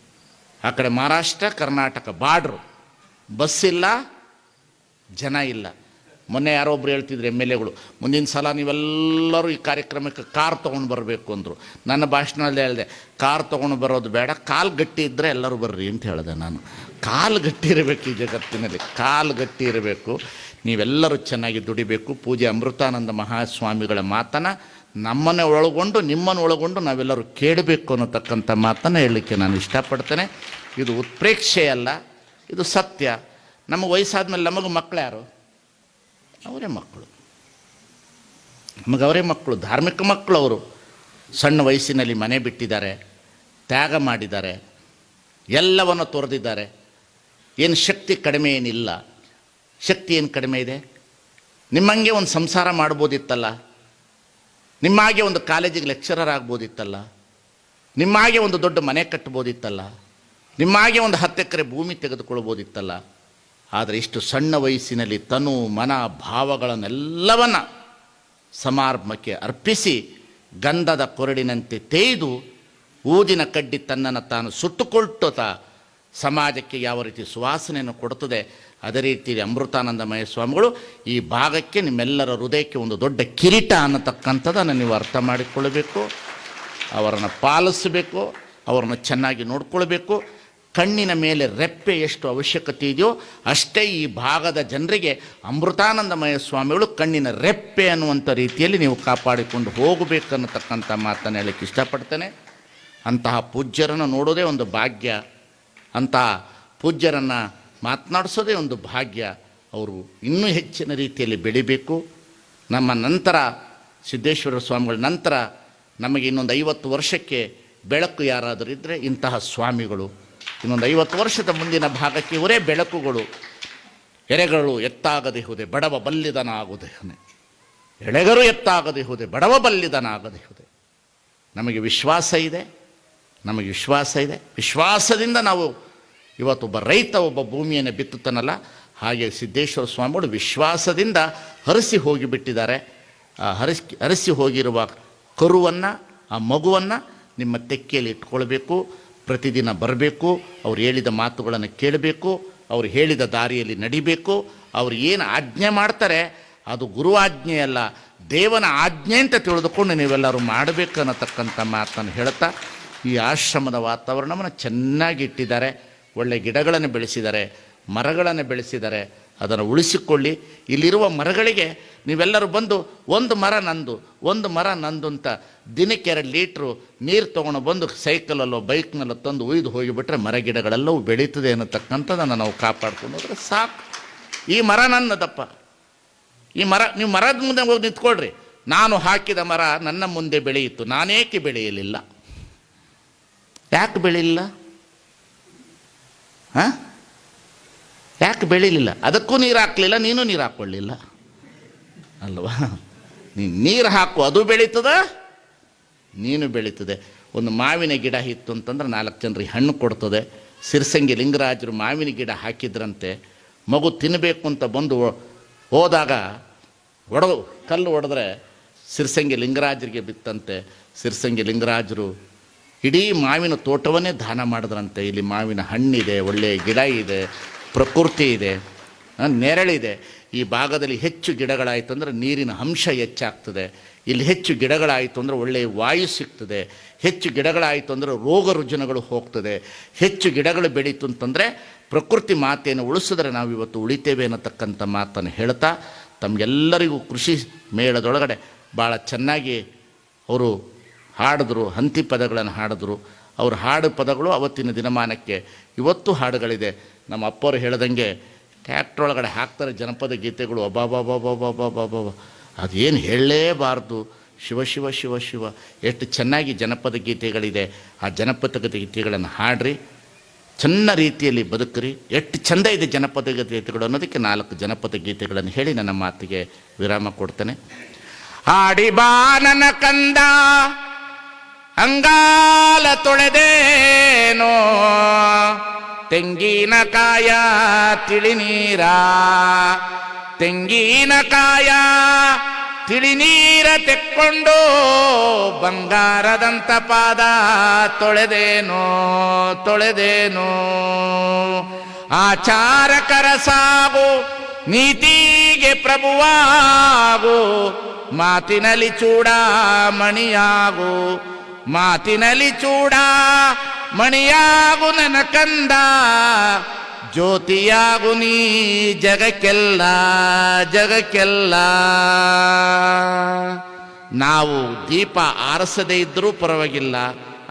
ಆ ಕಡೆ ಮಹಾರಾಷ್ಟ್ರ, ಕರ್ನಾಟಕ ಬಾಡ್ರು. ಬಸ್ ಇಲ್ಲ, ಜನ ಇಲ್ಲ. ಮೊನ್ನೆ ಯಾರೋ ಒಬ್ರು ಹೇಳ್ತಿದ್ರು ಎಂ ಎಲ್ ಎಗಳು, ಮುಂದಿನ ಸಲ ನೀವೆಲ್ಲರೂ ಈ ಕಾರ್ಯಕ್ರಮಕ್ಕೆ ಕಾರ್ ತೊಗೊಂಡು ಬರಬೇಕು ಅಂದರು. ನನ್ನ ಭಾಷಣದಲ್ಲಿ ಹೇಳಿದೆ, ಕಾರ್ ತೊಗೊಂಡು ಬರೋದು ಬೇಡ, ಕಾಲು ಗಟ್ಟಿ ಇದ್ದರೆ ಎಲ್ಲರೂ ಬರ್ರಿ ಅಂತ ಹೇಳಿದೆ ನಾನು. ಕಾಲು ಗಟ್ಟಿ ಇರಬೇಕು ಈ ಜಗತ್ತಿನಲ್ಲಿ. ಕಾಲು ಗಟ್ಟಿ ಇರಬೇಕು. ನೀವೆಲ್ಲರೂ ಚೆನ್ನಾಗಿ ದುಡಿಬೇಕು. ಪೂಜೆ ಅಮೃತಾನಂದ ಮಹಾಸ್ವಾಮಿಗಳ ಮಾತನ್ನು ನಮ್ಮನ್ನೇ ಒಳಗೊಂಡು ನಿಮ್ಮನ್ನು ಒಳಗೊಂಡು ನಾವೆಲ್ಲರೂ ಕೇಳಬೇಕು ಅನ್ನತಕ್ಕಂಥ ಮಾತನ್ನು ಹೇಳಲಿಕ್ಕೆ ನಾನು ಇಷ್ಟಪಡ್ತೇನೆ. ಇದು ಉತ್ಪ್ರೇಕ್ಷೆ ಅಲ್ಲ, ಇದು ಸತ್ಯ. ನಮ್ಮ ವಯಸ್ಸಾದ್ಮೇಲೆ ನಮಗೆ ಮಕ್ಕಳು ಯಾರು? ಅವರೇ ಮಕ್ಕಳು. ನಮಗೆ ಅವರೇ ಮಕ್ಕಳು, ಧಾರ್ಮಿಕ ಮಕ್ಕಳು ಅವರು. ಸಣ್ಣ ವಯಸ್ಸಿನಲ್ಲಿ ಮನೆ ಬಿಟ್ಟಿದ್ದಾರೆ, ತ್ಯಾಗ ಮಾಡಿದ್ದಾರೆ, ಎಲ್ಲವನ್ನು ತೊರೆದಿದ್ದಾರೆ. ಏನು ಶಕ್ತಿ ಕಡಿಮೆ ಏನಿಲ್ಲ. ಶಕ್ತಿ ಏನು ಕಡಿಮೆ ಇದೆ? ನಿಮ್ಮಂಗೆ ಒಂದು ಸಂಸಾರ ಮಾಡ್ಬೋದಿತ್ತಲ್ಲ? ನಿಮ್ಮಾಗೆ ಒಂದು ಕಾಲೇಜಿಗೆ ಲೆಕ್ಚರರ್ ಆಗ್ಬೋದಿತ್ತಲ್ಲ? ನಿಮ್ಮಾಗೆ ಒಂದು ದೊಡ್ಡ ಮನೆ ಕಟ್ಬೋದಿತ್ತಲ್ಲ? ನಿಮ್ಮಾಗೆ ಒಂದು ಹತ್ತು ಎಕರೆ ಭೂಮಿ ತೆಗೆದುಕೊಳ್ಬೋದಿತ್ತಲ್ಲ? ಆದರೆ ಇಷ್ಟು ಸಣ್ಣ ವಯಸ್ಸಿನಲ್ಲಿ ತನು, ಮನ, ಭಾವಗಳನ್ನೆಲ್ಲವನ್ನ ಸಮಾರಂಭಕ್ಕೆ ಅರ್ಪಿಸಿ ಗಂಧದ ಕೊರಡಿನಂತೆ ತೇಯ್ದು ಊದಿನ ಕಡ್ಡಿ ತನ್ನನ್ನು ತಾನು ಸುಟ್ಟುಕೊಳ್ಟುತ್ತ ಸಮಾಜಕ್ಕೆ ಯಾವ ರೀತಿ ಸುವಾಸನೆಯನ್ನು ಕೊಡುತ್ತದೆ, ಅದೇ ರೀತಿ ಅಮೃತಾನಂದಮಯ ಸ್ವಾಮಿಗಳು ಈ ಭಾಗಕ್ಕೆ ನಿಮ್ಮೆಲ್ಲರ ಹೃದಯಕ್ಕೆ ಒಂದು ದೊಡ್ಡ ಕಿರೀಟ ಅನ್ನತಕ್ಕಂಥದ್ದನ್ನು ನೀವು ಅರ್ಥ ಮಾಡಿಕೊಳ್ಳಬೇಕು, ಅವರನ್ನು ಪಾಲಿಸಬೇಕು, ಅವರನ್ನು ಚೆನ್ನಾಗಿ ನೋಡಿಕೊಳ್ಬೇಕು. ಕಣ್ಣಿನ ಮೇಲೆ ರೆಪ್ಪೆ ಎಷ್ಟು ಅವಶ್ಯಕತೆ ಇದೆಯೋ ಅಷ್ಟೇ ಈ ಭಾಗದ ಜನರಿಗೆ ಅಮೃತಾನಂದಮಯ ಸ್ವಾಮಿಗಳು ಕಣ್ಣಿನ ರೆಪ್ಪೆ ಅನ್ನುವಂಥ ರೀತಿಯಲ್ಲಿ ನೀವು ಕಾಪಾಡಿಕೊಂಡು ಹೋಗಬೇಕನ್ನತಕ್ಕಂಥ ಮಾತನ್ನು ಹೇಳಕ್ಕೆ ಇಷ್ಟಪಡ್ತೇನೆ. ಅಂತಹ ಪೂಜ್ಯರನ್ನು ನೋಡೋದೇ ಒಂದು ಭಾಗ್ಯ. ಅಂತಹ ಪೂಜ್ಯರನ್ನು ಮಾತನಾಡಿಸೋದೇ ಒಂದು ಭಾಗ್ಯ. ಅವರು ಇನ್ನೂ ಹೆಚ್ಚಿನ ರೀತಿಯಲ್ಲಿ ಬೆಳಿಬೇಕು. ನಮ್ಮ ನಂತರ, ಸಿದ್ದೇಶ್ವರ ಸ್ವಾಮಿಗಳ ನಂತರ ನಮಗೆ ಇನ್ನೊಂದು ಐವತ್ತು ವರ್ಷಕ್ಕೆ ಬೆಳಕು ಯಾರಾದರೂ ಇದ್ದರೆ ಇಂತಹ ಸ್ವಾಮಿಗಳು. ಇನ್ನೊಂದು ಐವತ್ತು ವರ್ಷದ ಮುಂದಿನ ಭಾಗಕ್ಕೆ ಇವರೇ ಬೆಳಕುಗಳು. ಎರೆಗಳು ಎತ್ತಾಗದೆ ಹೋದೆ, ಬಡವ ಬಲ್ಲಿದನ ಬಲ್ಲಿದನಾಗುದೆ ಎಳೆಗರು ಎತ್ತಾಗದೆ ಹೋದೆ, ಬಡವ ಬಲ್ಲಿದನ ಆಗದೇ ಹೋದೆ. ನಮಗೆ ವಿಶ್ವಾಸ ಇದೆ, ನಮಗೆ ವಿಶ್ವಾಸ ಇದೆ. ವಿಶ್ವಾಸದಿಂದ ನಾವು ಇವತ್ತೊಬ್ಬ ರೈತ ಒಬ್ಬ ಭೂಮಿಯನ್ನು ಬಿತ್ತುತ್ತಾನಲ್ಲ, ಹಾಗೆ ಸಿದ್ದೇಶ್ವರ ಸ್ವಾಮಿಗಳು ವಿಶ್ವಾಸದಿಂದ ಹರಿಸಿ ಹೋಗಿಬಿಟ್ಟಿದ್ದಾರೆ. ಆ ಹರಿಸಿ ಹರಿಸಿ ಹೋಗಿರುವ ಕರುವನ್ನು, ಆ ಮಗುವನ್ನು ನಿಮ್ಮ ತೆಕ್ಕೆಯಲ್ಲಿ ಇಟ್ಕೊಳ್ಬೇಕು, ಪ್ರತಿದಿನ ಬರಬೇಕು, ಅವ್ರು ಹೇಳಿದ ಮಾತುಗಳನ್ನು ಕೇಳಬೇಕು, ಅವ್ರು ಹೇಳಿದ ದಾರಿಯಲ್ಲಿ ನಡಿಬೇಕು, ಅವ್ರು ಏನು ಆಜ್ಞೆ ಮಾಡ್ತಾರೆ, ಅದು ಗುರು ಆಜ್ಞೆ ಅಲ್ಲ, ದೇವನ ಆಜ್ಞೆ ಅಂತ ತಿಳಿದುಕೊಂಡು ನೀವೆಲ್ಲರೂ ಮಾಡಬೇಕು ಅನ್ನತಕ್ಕಂಥ ಮಾತನ್ನು ಹೇಳ್ತಾ, ಈ ಆಶ್ರಮದ ವಾತಾವರಣವನ್ನು ಚೆನ್ನಾಗಿ ಇಟ್ಟಿದ್ದಾರೆ. ಒಳ್ಳೆ ಗಿಡಗಳನ್ನು ಬೆಳೆಸಿದ್ದಾರೆ ಮರಗಳನ್ನು ಬೆಳೆಸಿದ್ದಾರೆ ಅದನ್ನು ಉಳಿಸಿಕೊಳ್ಳಿ. ಇಲ್ಲಿರುವ ಮರಗಳಿಗೆ ನೀವೆಲ್ಲರೂ ಬಂದು ಒಂದು ಮರ ನಂದು, ಒಂದು ಮರ ನಂದು ಅಂತ ದಿನಕ್ಕೆ ಎರಡು ಲೀಟ್ರು ನೀರು ತೊಗೊಂಡು ಬಂದು ಸೈಕಲಲ್ಲೋ, ಬೈಕ್ನಲ್ಲೋ ತಂದು ಉಯ್ದು ಹೋಗಿಬಿಟ್ರೆ ಮರ ಗಿಡಗಳೆಲ್ಲವೂ ಬೆಳೀತದೆ ಅನ್ನತಕ್ಕಂಥದ್ದನ್ನು ನಾವು ಕಾಪಾಡ್ಕೊಂಡು ಹೋದರೆ ಸಾಕು. ಈ ಮರ ನನ್ನದಪ್ಪ. ಈ ಮರ, ನೀವು ಮರದ ಮುಂದೆ ಹೋಗಿ ನಿಂತ್ಕೊಳ್ರಿ. ನಾನು ಹಾಕಿದ ಮರ ನನ್ನ ಮುಂದೆ ಬೆಳೆಯಿತು. ನಾನೇಕೆ ಬೆಳೆಯಲಿಲ್ಲ? ಯಾಕೆ ಬೆಳೆಯಲಿಲ್ಲ? ಹಾಂ? ಯಾಕೆ ಬೆಳೀಲಿಲ್ಲ? ಅದಕ್ಕೂ ನೀರು ಹಾಕಲಿಲ್ಲ ನೀನು ನೀರು ಹಾಕ್ಕೊಳ್ಳಿಲ್ಲ. ಅಲ್ವಾ? ನೀನು ನೀರು ಹಾಕು ಅದು ಬೆಳೀತದ? ನೀನು ಬೆಳೀತದೆ. ಒಂದು ಮಾವಿನ ಗಿಡ ಇತ್ತು ಅಂತಂದ್ರೆ ನಾಲ್ಕು ಜನರಿಗೆ ಹಣ್ಣು ಕೊಡ್ತದೆ. ಸಿರ್ಸಂಗಿ ಲಿಂಗರಾಜರು ಮಾವಿನ ಗಿಡ ಹಾಕಿದ್ರಂತೆ. ಮಗು ತಿನ್ನಬೇಕು ಅಂತ ಬಂದು ಹೋದಾಗ ಒಡೆದು ಕಲ್ಲು ಹೊಡೆದ್ರೆ ಸಿರ್ಸಂಗಿ ಲಿಂಗರಾಜರಿಗೆ ಬಿತ್ತಂತೆ. ಸಿರ್ಸಂಗಿ ಲಿಂಗರಾಜರು ಇಡೀ ಮಾವಿನ ತೋಟವನ್ನೇ ದಾನ ಮಾಡಿದ್ರಂತೆ. ಇಲ್ಲಿ ಮಾವಿನ ಹಣ್ಣಿದೆ, ಒಳ್ಳೆಯ ಗಿಡ ಇದೆ, ಪ್ರಕೃತಿ ಇದೆ ನೆರಳಿದೆ. ಈ ಭಾಗದಲ್ಲಿ ಹೆಚ್ಚು ಗಿಡಗಳಾಯಿತು ಅಂದರೆ ನೀರಿನ ಅಂಶ ಹೆಚ್ಚಾಗ್ತದೆ. ಇಲ್ಲಿ ಹೆಚ್ಚು ಗಿಡಗಳಾಯಿತು ಅಂದರೆ ಒಳ್ಳೆಯ ವಾಯು ಸಿಗ್ತದೆ. ಹೆಚ್ಚು ಗಿಡಗಳಾಯಿತು ಅಂದರೆ ರೋಗ ರುಜಿನಗಳು ಹೋಗ್ತದೆ. ಹೆಚ್ಚು ಗಿಡಗಳು ಬೆಳೀತು ಅಂತಂದರೆ ಪ್ರಕೃತಿ ಮಾತೆಯನ್ನು ಉಳಿಸಿದ್ರೆ ನಾವು ಇವತ್ತು ಉಳಿತೇವೆ ಅನ್ನತಕ್ಕಂಥ ಮಾತನ್ನು ಹೇಳ್ತಾ, ತಮಗೆಲ್ಲರಿಗೂ ಕೃಷಿ ಮೇಳದೊಳಗಡೆ ಭಾಳ ಚೆನ್ನಾಗಿ ಅವರು ಹಾಡಿದ್ರು, ಹಂತಿ ಪದಗಳನ್ನು ಹಾಡಿದ್ರು. ಅವ್ರ ಹಾಡು ಪದಗಳು ಅವತ್ತಿನ ದಿನಮಾನಕ್ಕೆ ಇವತ್ತು ಹಾಡುಗಳಿದೆ. ನಮ್ಮ ಅಪ್ಪವರು ಹೇಳ್ದಂಗೆ ಒಳಗಡೆ ಹಾಕ್ತಾರೆ ಜನಪದ ಗೀತೆಗಳು. ಅಬಾಬಾಬಾಬಾಬಾಬಾಬಾಬಾ ಅದೇನು ಹೇಳಲೇಬಾರ್ದು. ಶಿವ ಶಿವ ಶಿವ ಶಿವ. ಎಷ್ಟು ಚೆನ್ನಾಗಿ ಜನಪದ ಗೀತೆಗಳಿದೆ. ಆ ಜನಪದ ಗೀತೆಗಳನ್ನು ಹಾಡ್ರಿ. ಚೆನ್ನ ರೀತಿಯಲ್ಲಿ ಬದುಕ್ರಿ. ಎಷ್ಟು ಚಂದ ಇದೆ ಜನಪದ ಗೀತೆಗಳು ಅನ್ನೋದಕ್ಕೆ ನಾಲ್ಕು ಜನಪದ ಗೀತೆಗಳನ್ನು ಹೇಳಿ ನನ್ನ ಮಾತಿಗೆ ವಿರಾಮ ಕೊಡ್ತೇನೆ. ಹಾಡಿ ಬಾ ನನ್ನ ಕಂದ. ಅಂಗಾಲ ತೊಳೆದೇನೋ ತೆಂಗಿನಕಾಯ ತಿಳಿನೀರ. ತೆಂಗಿನಕಾಯ ತಿಳಿನೀರ ತೆಕ್ಕೊಂಡು ಬಂಗಾರದಂತ ಪಾದ ತೊಳೆದೇನೋ ತೊಳೆದೇನೋ. ಆಚಾರಕರ ಸಾಗು ನೀತಿಗೆ ಪ್ರಭುವಾಗು, ಮಾತಿನಲ್ಲಿ ಚೂಡ ಮಾತಿನಲ್ಲಿ ಚೂಡ, ಮಣಿಯಾಗು ನನ್ನ ಕಂದ, ಜ್ಯೋತಿಯಾಗು ನೀ ಜಗಕ್ಕೆಲ್ಲ ಜಗಕ್ಕೆಲ್ಲ. ನಾವು ದೀಪ ಆರಿಸದೇ ಇದ್ದರೂ ಪರವಾಗಿಲ್ಲ,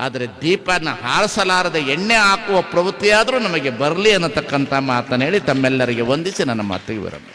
ಆದರೆ ದೀಪನ ಹಾರಿಸಲಾರದ ಎಣ್ಣೆ ಹಾಕುವ ಪ್ರವೃತ್ತಿಯಾದರೂ ನಮಗೆ ಬರಲಿ ಅನ್ನತಕ್ಕಂಥ ಮಾತನ್ನು ಹೇಳಿ ತಮ್ಮೆಲ್ಲರಿಗೆ ವಂದಿಸಿ ನನ್ನ ಮಾತಿಗೆ ವಿರಾಮ